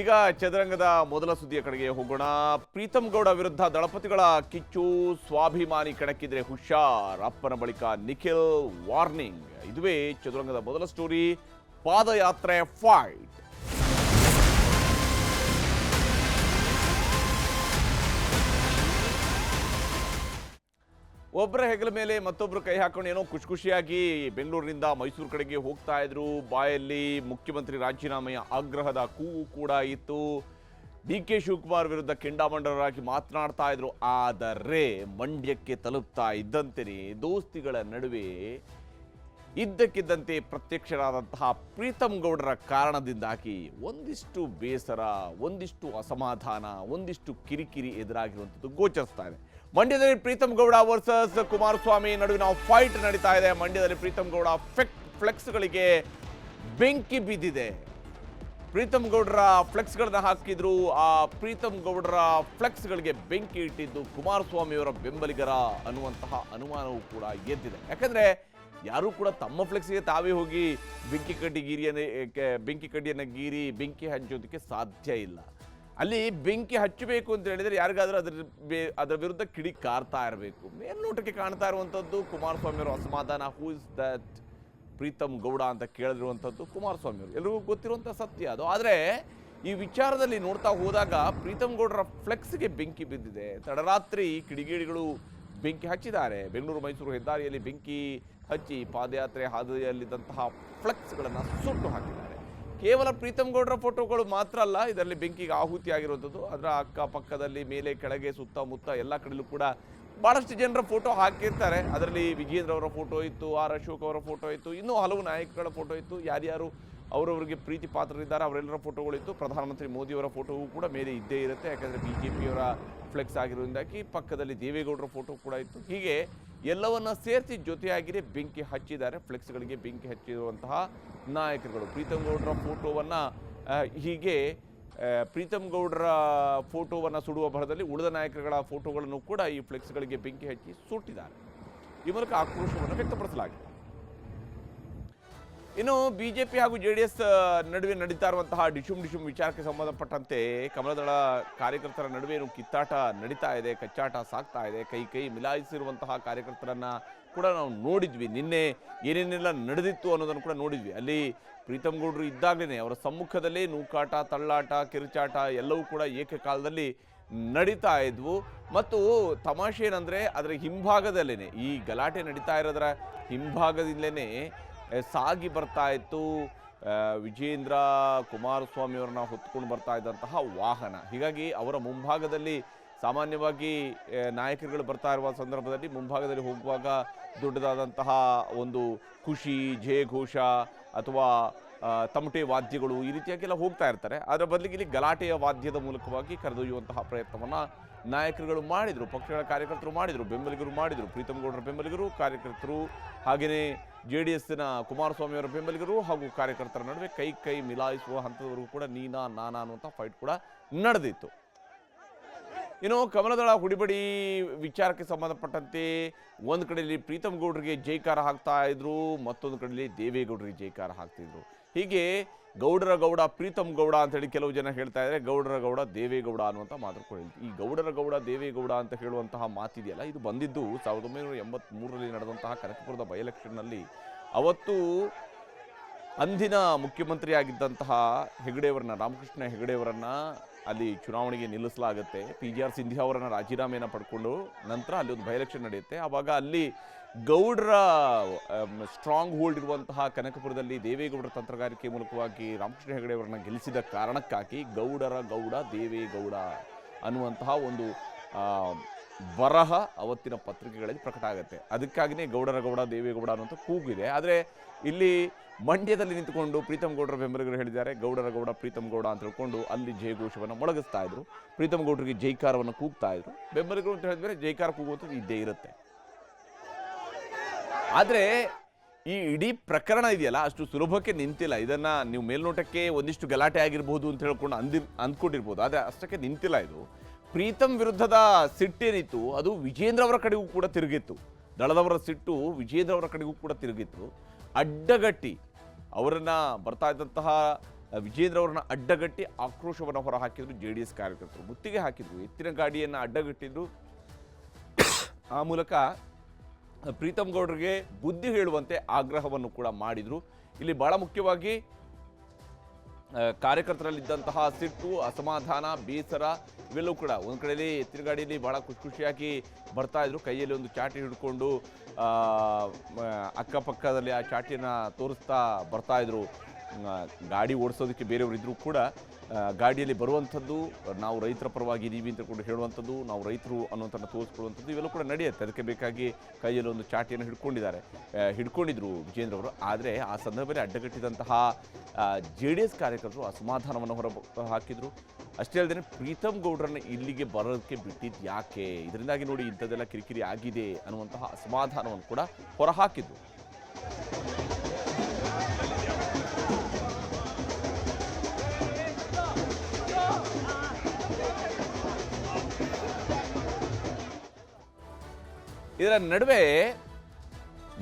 ಈಗ ಚದುರಂಗದ ಮೊದಲ ಸುದ್ದಿಯ ಕಡೆಗೆ ಹೋಗೋಣ. ಪ್ರೀತಮ್ ಗೌಡ ವಿರುದ್ಧ ದಳಪತಿಗಳ ಕಿಚ್ಚು, ಸ್ವಾಭಿಮಾನಿ ಕಣಕ್ಕಿದ್ರೆ ಹುಷಾರ್. ಅಪ್ಪನ ಬಳಿಕ ನಿಖಿಲ್ ವಾರ್ನಿಂಗ್. ಇದುವೇ ಚದುರಂಗದ ಮೊದಲ ಸ್ಟೋರಿ, ಪಾದಯಾತ್ರೆ ಫೈಟ್. ಒಬ್ಬರ ಹೆಗಲ ಮೇಲೆ ಮತ್ತೊಬ್ಬರು ಕೈ ಹಾಕೊಂಡು ಏನೋ ಖುಷಿ ಖುಷಿಯಾಗಿ ಬೆಂಗಳೂರಿನಿಂದ ಮೈಸೂರು ಕಡೆಗೆ ಹೋಗ್ತಾ ಇದ್ರು. ಬಾಯಲ್ಲಿ ಮುಖ್ಯಮಂತ್ರಿ ರಾಜೀನಾಮೆಯ ಆಗ್ರಹದ ಕೂಗು ಕೂಡ ಇತ್ತು. ಡಿ ಕೆ ಶಿವಕುಮಾರ್ ವಿರುದ್ಧ ಕೆಂಡಾಮಂಡಲರಾಗಿ ಮಾತನಾಡ್ತಾ ಇದ್ರು. ಆದರೆ ಮಂಡ್ಯಕ್ಕೆ ತಲುಪ್ತಾ ಇದ್ದಂತೆಯೇ ದೋಸ್ತಿಗಳ ನಡುವೆ ಇದ್ದಕ್ಕಿದ್ದಂತೆ ಪ್ರತ್ಯಕ್ಷರಾದಂತಹ ಪ್ರೀತಮ್ ಗೌಡರ ಕಾರಣದಿಂದಾಗಿ ಒಂದಿಷ್ಟು ಬೇಸರ, ಒಂದಿಷ್ಟು ಅಸಮಾಧಾನ, ಒಂದಿಷ್ಟು ಕಿರಿಕಿರಿ ಎದುರಾಗಿರುವಂಥದ್ದು ಗೋಚರಿಸ್ತಾ ಇದೆ. ಮಂಡ್ಯದಲ್ಲಿ ಪ್ರೀತಮ್ ಗೌಡ ವರ್ಸಸ್ ಕುಮಾರಸ್ವಾಮಿ ನಡುವಿನ ಫೈಟ್ ನಡೀತಾ ಇದೆ. ಮಂಡ್ಯದಲ್ಲಿ ಪ್ರೀತಮ್ ಗೌಡ ಫೆಕ್ ಫ್ಲೆಕ್ಸ್ಗಳಿಗೆ ಬೆಂಕಿ ಬಿದ್ದಿದೆ. ಪ್ರೀತಮ್ ಗೌಡರ ಫ್ಲೆಕ್ಸ್ಗಳನ್ನ ಹಾಕಿದ್ರು. ಆ ಪ್ರೀತಮ್ ಗೌಡರ ಫ್ಲೆಕ್ಸ್ಗಳಿಗೆ ಬೆಂಕಿ ಇಟ್ಟಿದ್ದು ಕುಮಾರಸ್ವಾಮಿಯವರ ಬೆಂಬಲಿಗರ ಅನ್ನುವಂತಹ ಅನುಮಾನವೂ ಕೂಡ ಎದ್ದಿದೆ. ಯಾಕಂದ್ರೆ ಯಾರೂ ಕೂಡ ತಮ್ಮ ಫ್ಲೆಕ್ಸ್ಗೆ ತಾವೇ ಹೋಗಿ ಬೆಂಕಿ ಕಡ್ಡಿ ಗೀರಿಯನ್ನು ಬೆಂಕಿ ಕಡ್ಡಿಯನ್ನು ಗೀರಿ ಬೆಂಕಿ ಹಂಚೋದಕ್ಕೆ ಸಾಧ್ಯ ಇಲ್ಲ. ಅಲ್ಲಿ ಬೆಂಕಿ ಹಚ್ಚಬೇಕು ಅಂತ ಹೇಳಿದರೆ ಯಾರಿಗಾದರೂ ಅದರ ಬೆ- ಅದರ ವಿರುದ್ಧ ಕಿಡಿ ಕಾರ್ತಾ ಇರಬೇಕು. ಮೇಲ್ನೋಟಕ್ಕೆ ಕಾಣ್ತಾ ಇರುವಂಥದ್ದು ಕುಮಾರಸ್ವಾಮಿ ಅವರು ಅಸಮಾಧಾನ. Who is that Preetham Gowda ಅಂತ ಕೇಳಿರುವಂಥದ್ದು ಕುಮಾರಸ್ವಾಮಿ ಅವರು ಎಲ್ರಿಗೂ ಗೊತ್ತಿರುವಂಥ ಸತ್ಯ ಅದು. ಆದರೆ ಈ ವಿಚಾರದಲ್ಲಿ ನೋಡ್ತಾ ಹೋದಾಗ ಪ್ರೀತಮ್ ಗೌಡರ ಫ್ಲೆಕ್ಸ್ಗೆ ಬೆಂಕಿ ಬಿದ್ದಿದೆ. ತಡರಾತ್ರಿ ಕಿಡಿಗೇಡಿಗಳು ಬೆಂಕಿ ಹಚ್ಚಿದ್ದಾರೆ. ಬೆಂಗಳೂರು ಮೈಸೂರು ಹೆದ್ದಾರಿಯಲ್ಲಿ ಬೆಂಕಿ ಹಚ್ಚಿ ಪಾದಯಾತ್ರೆ ಹಾದಿಯಲ್ಲಿದ್ದಂತಹ ಫ್ಲೆಕ್ಸ್ಗಳನ್ನು ಸುಟ್ಟು ಹಾಕಿದ್ದಾರೆ. ಕೇವಲ ಪ್ರೀತಮ್ ಗೌಡರ ಫೋಟೋಗಳು ಮಾತ್ರ ಅಲ್ಲ, ಇದರಲ್ಲಿ ಬೆಂಕಿಗೆ ಆಹುತಿ ಆಗಿರುವಂಥದ್ದು ಅದರ ಅಕ್ಕಪಕ್ಕದಲ್ಲಿ ಮೇಲೆ ಕೆಳಗೆ ಸುತ್ತಮುತ್ತ ಎಲ್ಲ ಕಡೆಯಲ್ಲೂ ಕೂಡ ಭಾಳಷ್ಟು ಜನರ ಫೋಟೋ ಹಾಕಿರ್ತಾರೆ. ಅದರಲ್ಲಿ ವಿಜೇಂದ್ರ ಅವರ ಫೋಟೋ ಇತ್ತು, ಆರ್ ಅಶೋಕ್ ಅವರ ಫೋಟೋ ಇತ್ತು, ಇನ್ನೂ ಹಲವು ನಾಯಕಗಳ ಫೋಟೋ ಇತ್ತು. ಯಾರ್ಯಾರು ಅವರವರಿಗೆ ಪ್ರೀತಿ ಪಾತ್ರರಿದ್ದಾರೆ, ಅವರೆಲ್ಲರ ಫೋಟೋಗಳಿತ್ತು ಪ್ರಧಾನಮಂತ್ರಿ ಮೋದಿಯವರ ಫೋಟೋವು ಕೂಡ ಮೇಲೆ ಇದ್ದೇ ಇರುತ್ತೆ. ಯಾಕಂದರೆ ಬಿ ಜೆ ಪಿಯವರ ಫ್ಲೆಕ್ಸ್ ಆಗಿರೋದ್ರಿಂದಾಗಿ ಪಕ್ಕದಲ್ಲಿ ದೇವೇಗೌಡರ ಫೋಟೋ ಕೂಡ ಇತ್ತು. ಹೀಗೆ ಎಲ್ಲವನ್ನ ಸೇರಿಸಿ ಜೊತೆಯಾಗಿಯೇ ಬೆಂಕಿ ಹಚ್ಚಿದ್ದಾರೆ. ಫ್ಲೆಕ್ಸ್ಗಳಿಗೆ ಬೆಂಕಿ ಹಚ್ಚಿರುವಂತಹ ನಾಯಕರುಗಳು. ಪ್ರೀತಮ್ ಗೌಡರ ಫೋಟೋವನ್ನು ಹೀಗೆ ಪ್ರೀತಮ್ ಗೌಡರ ಫೋಟೋವನ್ನು ಸುಡುವ ಭರದಲ್ಲಿ ಉಳಿದ ನಾಯಕರುಗಳ ಫೋಟೋಗಳನ್ನು ಕೂಡ ಈ ಫ್ಲೆಕ್ಸ್ಗಳಿಗೆ ಬೆಂಕಿ ಹಚ್ಚಿ ಸುಟ್ಟಿದ್ದಾರೆ. ಈ ಮೂಲಕ ಆಕ್ರೋಶವನ್ನು ವ್ಯಕ್ತಪಡಿಸಲಾಗಿದೆ. ಇನ್ನು ಬಿಜೆಪಿ ಹಾಗೂ ಜೆ ಡಿ ಎಸ್ ನಡುವೆ ನಡೀತಾ ಇರುವಂತಹ ಡಿಶುಮ್ ಡಿಶುಮ್ ವಿಚಾರಕ್ಕೆ ಸಂಬಂಧಪಟ್ಟಂತೆ ಕಮಲದಳ ಕಾರ್ಯಕರ್ತರ ನಡುವೆ ಏನು ಕಿತ್ತಾಟ ನಡೀತಾ ಇದೆ, ಕಚ್ಚಾಟ ಸಾಗ್ತಾ ಇದೆ, ಕೈ ಕೈ ಮಿಲಾಯಿಸಿರುವಂತಹ ಕಾರ್ಯಕರ್ತರನ್ನ ಕೂಡ ನಾವು ನೋಡಿದ್ವಿ. ನಿನ್ನೆ ಏನೇನೆಲ್ಲ ನಡೆದಿತ್ತು ಅನ್ನೋದನ್ನು ಕೂಡ ನೋಡಿದ್ವಿ. ಅಲ್ಲಿ ಪ್ರೀತಮ್ ಗೌಡ್ರು ಇದ್ದಾಗಲೇ ಅವರ ಸಮ್ಮುಖದಲ್ಲೇ ನೂಕಾಟ, ತಳ್ಳಾಟ, ಕಿರುಚಾಟ ಎಲ್ಲವೂ ಕೂಡ ಏಕಕಾಲದಲ್ಲಿ ನಡೀತಾ ಇದ್ವು. ಮತ್ತು ತಮಾಷೆ ಏನಂದ್ರೆ, ಅದರ ಹಿಂಭಾಗದಲ್ಲೇ ಈ ಗಲಾಟೆ ನಡೀತಾ ಇರೋದರ ಹಿಂಭಾಗದಿಂದಲೇ ಸಾಗಿ ಬರ್ತಾ ಇತ್ತು. ವಿಜೇಂದ್ರ ಕುಮಾರಸ್ವಾಮಿ ಅವರನ್ನ ಹೊತ್ಕೊಂಡು ಬರ್ತಾ ಇದ್ದಂತಹ ವಾಹನ. ಹೀಗಾಗಿ ಅವರ ಮುಂಭಾಗದಲ್ಲಿ ಸಾಮಾನ್ಯವಾಗಿ ನಾಯಕರುಗಳು ಬರ್ತಾ ಇರುವ ಸಂದರ್ಭದಲ್ಲಿ ಮುಂಭಾಗದಲ್ಲಿ ಹೋಗುವಾಗ ದೊಡ್ಡದಾದಂತಹ ಒಂದು ಖುಷಿ, ಜಯಘೋಷ ಅಥವಾ ತಮಟೆ ವಾದ್ಯಗಳು ಈ ರೀತಿಯಾಗೆಲ್ಲ ಹೋಗ್ತಾ ಇರ್ತಾರೆ. ಅದರ ಬದಲಿಗೆ ಇಲ್ಲಿ ಗಲಾಟೆಯ ವಾದ್ಯದ ಮೂಲಕವಾಗಿ ಕರೆದೊಯ್ಯುವಂತಹ ಪ್ರಯತ್ನವನ್ನು ನಾಯಕರುಗಳು ಮಾಡಿದರು. ಪಕ್ಷಗಳ ಕಾರ್ಯಕರ್ತರು ಮಾಡಿದರು, ಬೆಂಬಲಿಗರು ಮಾಡಿದರು. ಪ್ರೀತಮ್ ಗೌಡರ ಬೆಂಬಲಿಗರು, ಕಾರ್ಯಕರ್ತರು, ಹಾಗೆಯೇ ಜೆ ಡಿ ಎಸ್ನ ಕುಮಾರಸ್ವಾಮಿಯವರ ಬೆಂಬಲಿಗರು ಹಾಗೂ ಕಾರ್ಯಕರ್ತರ ನಡುವೆ ಕೈ ಕೈ ಮಿಲಾಯಿಸುವ ಹಂತದವರೆಗೂ ಕೂಡ ನೀನಾ ನಾನಾ ಅನ್ನುವಂಥ ಫೈಟ್ ಕೂಡ ನಡೆದಿತ್ತು. ಇನ್ನು ಕಮಲದಳ ಹುಡಿಬಡಿ ವಿಚಾರಕ್ಕೆ ಸಂಬಂಧಪಟ್ಟಂತೆ ಒಂದು ಕಡೆಯಲ್ಲಿ ಪ್ರೀತಮ್ ಗೌಡ್ರಿಗೆ ಜೈಕಾರ ಹಾಕ್ತಾ ಇದ್ರು, ಮತ್ತೊಂದು ಕಡೆಯಲ್ಲಿ ದೇವೇಗೌಡರಿಗೆ ಜೈಕಾರ ಹಾಕ್ತಿದ್ರು. ಹೀಗೆ ಗೌಡರ ಗೌಡ, ಪ್ರೀತಮ್ ಗೌಡ ಅಂತ ಹೇಳಿ ಕೆಲವು ಜನ ಹೇಳ್ತಾ ಇದ್ದಾರೆ. ಗೌಡರ ಗೌಡ, ದೇವೇಗೌಡ ಅನ್ನುವಂಥ ಮಾತು ಹೇಳ್ತೀವಿ ಈ ಗೌಡರ ಗೌಡ, ದೇವೇಗೌಡ ಅಂತ ಹೇಳುವಂತಹ ಮಾತಿದೆಯಲ್ಲ, ಇದು ಬಂದಿದ್ದು ಸಾವಿರದ ಒಂಬೈನೂರ ಎಂಬತ್ತ್ಮೂರರಲ್ಲಿ ನಡೆದಂತಹ ಕನಕಪುರದ ಬೈ ಎಲೆಕ್ಷನ್ನಲ್ಲಿ ಅವತ್ತು ಅಂದಿನ ಮುಖ್ಯಮಂತ್ರಿಯಾಗಿದ್ದಂತಹ ಹೆಗಡೆಯವರನ್ನ, ರಾಮಕೃಷ್ಣ ಹೆಗಡೆಯವರನ್ನ ಅಲ್ಲಿ ಚುನಾವಣೆಗೆ ನಿಲ್ಲಿಸಲಾಗುತ್ತೆ. ಪಿ ಜಿ ಆರ್ ಸಿಂಧಿಯಾ ಅವರನ್ನು ರಾಜೀನಾಮೆಯನ್ನು ಪಡ್ಕೊಂಡು ನಂತರ ಅಲ್ಲಿ ಒಂದು ಬೈ ಎಲೆಕ್ಷನ್ ನಡೆಯುತ್ತೆ. ಆವಾಗ ಅಲ್ಲಿ ಗೌಡರ ಸ್ಟ್ರಾಂಗ್ ಹೋಲ್ಡ್ ಇರುವಂತಹ ಕನಕಪುರದಲ್ಲಿ ದೇವೇಗೌಡರ ತಂತ್ರಗಾರಿಕೆ ಮೂಲಕವಾಗಿ ರಾಮಕೃಷ್ಣ ಹೆಗಡೆಯವರನ್ನ ಗೆಲ್ಲಿಸಿದ ಕಾರಣಕ್ಕಾಗಿ ಗೌಡರ ಗೌಡ, ದೇವೇಗೌಡ ಅನ್ನುವಂತಹ ಒಂದು ಬರಹ ಅವತ್ತಿನ ಪತ್ರಿಕೆಗಳಲ್ಲಿ ಪ್ರಕಟ ಆಗುತ್ತೆ. ಅದಕ್ಕಾಗಿಯೇ ಗೌಡರ ಗೌಡ, ದೇವೇಗೌಡ ಅನ್ನುವಂಥ ಕೂಗಿದೆ. ಆದರೆ ಇಲ್ಲಿ ಮಂಡ್ಯದಲ್ಲಿ ನಿಂತುಕೊಂಡು ಪ್ರೀತಮ್ ಗೌಡರ ಬೆಂಬಲಿಗರು ಹೇಳಿದ್ದಾರೆ. ಗೌಡರ ಗೌಡ, ಪ್ರೀತಮ್ ಗೌಡ ಅಂತ ಹೇಳ್ಕೊಂಡು ಅಲ್ಲಿ ಜಯಘೋಷವನ್ನು ಮೊಳಗಿಸ್ತಾ ಇದ್ರು. ಪ್ರೀತಮ್ ಗೌಡರಿಗೆ ಜೈಕಾರವನ್ನು ಕೂಗ್ತಾ ಇದ್ರು. ಬೆಂಬಲಿಗರು ಅಂತ ಹೇಳಿದ್ರೆ ಜೈಕಾರ ಕೂಗುವಂಥದ್ದು ಇದ್ದೇ ಇರುತ್ತೆ. ಆದರೆ ಈ ಇಡೀ ಪ್ರಕರಣ ಇದೆಯಲ್ಲ, ಅಷ್ಟು ಸುಲಭಕ್ಕೆ ನಿಂತಿಲ್ಲ. ಇದನ್ನು ನೀವು ಮೇಲ್ನೋಟಕ್ಕೆ ಒಂದಿಷ್ಟು ಗಲಾಟೆ ಆಗಿರ್ಬೋದು ಅಂತ ಹೇಳ್ಕೊಂಡು ಅಂದಿ, ಅಂದ್ಕೊಂಡಿರ್ಬೋದು. ಆದರೆ ಅಷ್ಟಕ್ಕೆ ನಿಂತಿಲ್ಲ ಇದು. ಪ್ರೀತಮ್ ವಿರುದ್ಧದ ಸಿಟ್ಟೇನಿತ್ತು ಅದು ವಿಜೇಂದ್ರ ಅವರ ಕಡೆಗೂ ಕೂಡ ತಿರುಗಿತ್ತು. ದಳದವರ ಸಿಟ್ಟು ವಿಜೇಂದ್ರ ಅವರ ಕಡೆಗೂ ಕೂಡ ತಿರುಗಿತ್ತು. ಅಡ್ಡಗಟ್ಟಿ ಅವರನ್ನು ಬರ್ತಾ ಇದ್ದಂತಹ ವಿಜೇಂದ್ರ ಅವರನ್ನ ಅಡ್ಡಗಟ್ಟಿ ಆಕ್ರೋಶವನ್ನು ಹೊರಹಾಕಿದ್ರು ಜೆ ಡಿ ಎಸ್ ಕಾರ್ಯಕರ್ತರು. ಮುತ್ತಿಗೆ ಹಾಕಿದ್ರು. ಎತ್ತಿನ ಗಾಡಿಯನ್ನು ಅಡ್ಡಗಟ್ಟಿದ್ರು. ಆ ಮೂಲಕ ಪ್ರೀತಮ್ ಗೌಡರಿಗೆ ಬುದ್ಧಿ ಹೇಳುವಂತೆ ಆಗ್ರಹವನ್ನು ಕೂಡ ಮಾಡಿದರು. ಇಲ್ಲಿ ಬಹಳ ಮುಖ್ಯವಾಗಿ ಕಾರ್ಯಕರ್ತರಲ್ಲಿದ್ದಂತಹ ಸಿಟ್ಟು ಅಸಮಾಧಾನ ಬೇಸರ ಇವೆಲ್ಲವೂ ಕೂಡ ಒಂದು ಕಡೆಯಲ್ಲಿ ತಿರುಗಾಡಿಯಲ್ಲಿ ಗಾಡಿಯಲ್ಲಿ ಬಹಳ ಖುಷಿ ಖುಷಿಯಾಗಿ ಬರ್ತಾ ಇದ್ರು. ಕೈಯಲ್ಲಿ ಒಂದು ಚಾಟಿ ಹಿಡ್ಕೊಂಡು ಅಕ್ಕಪಕ್ಕದಲ್ಲಿ ಆ ಚಾಟಿಯನ್ನು ತೋರಿಸ್ತಾ ಬರ್ತಾ ಇದ್ರು. ಆ, ಗಾಡಿ ಓಡಿಸೋದಕ್ಕೆ ಬೇರೆಯವರು ಇದ್ರೂ ಕೂಡ ಗಾಡಿಯಲ್ಲಿ ಬರುವಂಥದ್ದು, ನಾವು ರೈತರ ಪರವಾಗಿ ಇದ್ದೀವಿ ಅಂತ ಕೂಡ ಹೇಳುವಂಥದ್ದು, ನಾವು ರೈತರು ಅನ್ನುವಂಥದ್ದು ತೋರಿಸ್ಕೊಳ್ಳುವಂಥದ್ದು ಇವೆಲ್ಲ ಕೂಡ ನಡೆಯುತ್ತೆ. ಅದಕ್ಕೆ ಬೇಕಾಗಿ ಕೈಯಲ್ಲಿ ಒಂದು ಚಾಟಿಯನ್ನು ಹಿಡ್ಕೊಂಡಿದ್ದಾರೆ. ಹಿಡ್ಕೊಂಡಿದ್ರು ವಿಜೇಂದ್ರ ಅವರು, ಆದರೆ ಆ ಸಂದರ್ಭದಲ್ಲಿ ಅಡ್ಡಗಟ್ಟಿದಂತಹ ಜೆ ಡಿ ಎಸ್ ಕಾರ್ಯಕರ್ತರು ಅಸಮಾಧಾನವನ್ನು ಹೊರ ಹಾಕಿದರು. ಅಷ್ಟೇ ಅಲ್ಲದೆ ಪ್ರೀತಮ್ ಗೌಡ್ರನ್ನ ಇಲ್ಲಿಗೆ ಬರೋದಕ್ಕೆ ಬಿಟ್ಟಿದ್ದು ಯಾಕೆ? ಇದರಿಂದಾಗಿ ನೋಡಿ ಇಂಥದ್ದೆಲ್ಲ ಕಿರಿಕಿರಿ ಆಗಿದೆ ಅನ್ನುವಂತಹ ಅಸಮಾಧಾನವನ್ನು ಕೂಡ ಹೊರಹಾಕಿದ್ರು ಇದರ ನಡುವೆ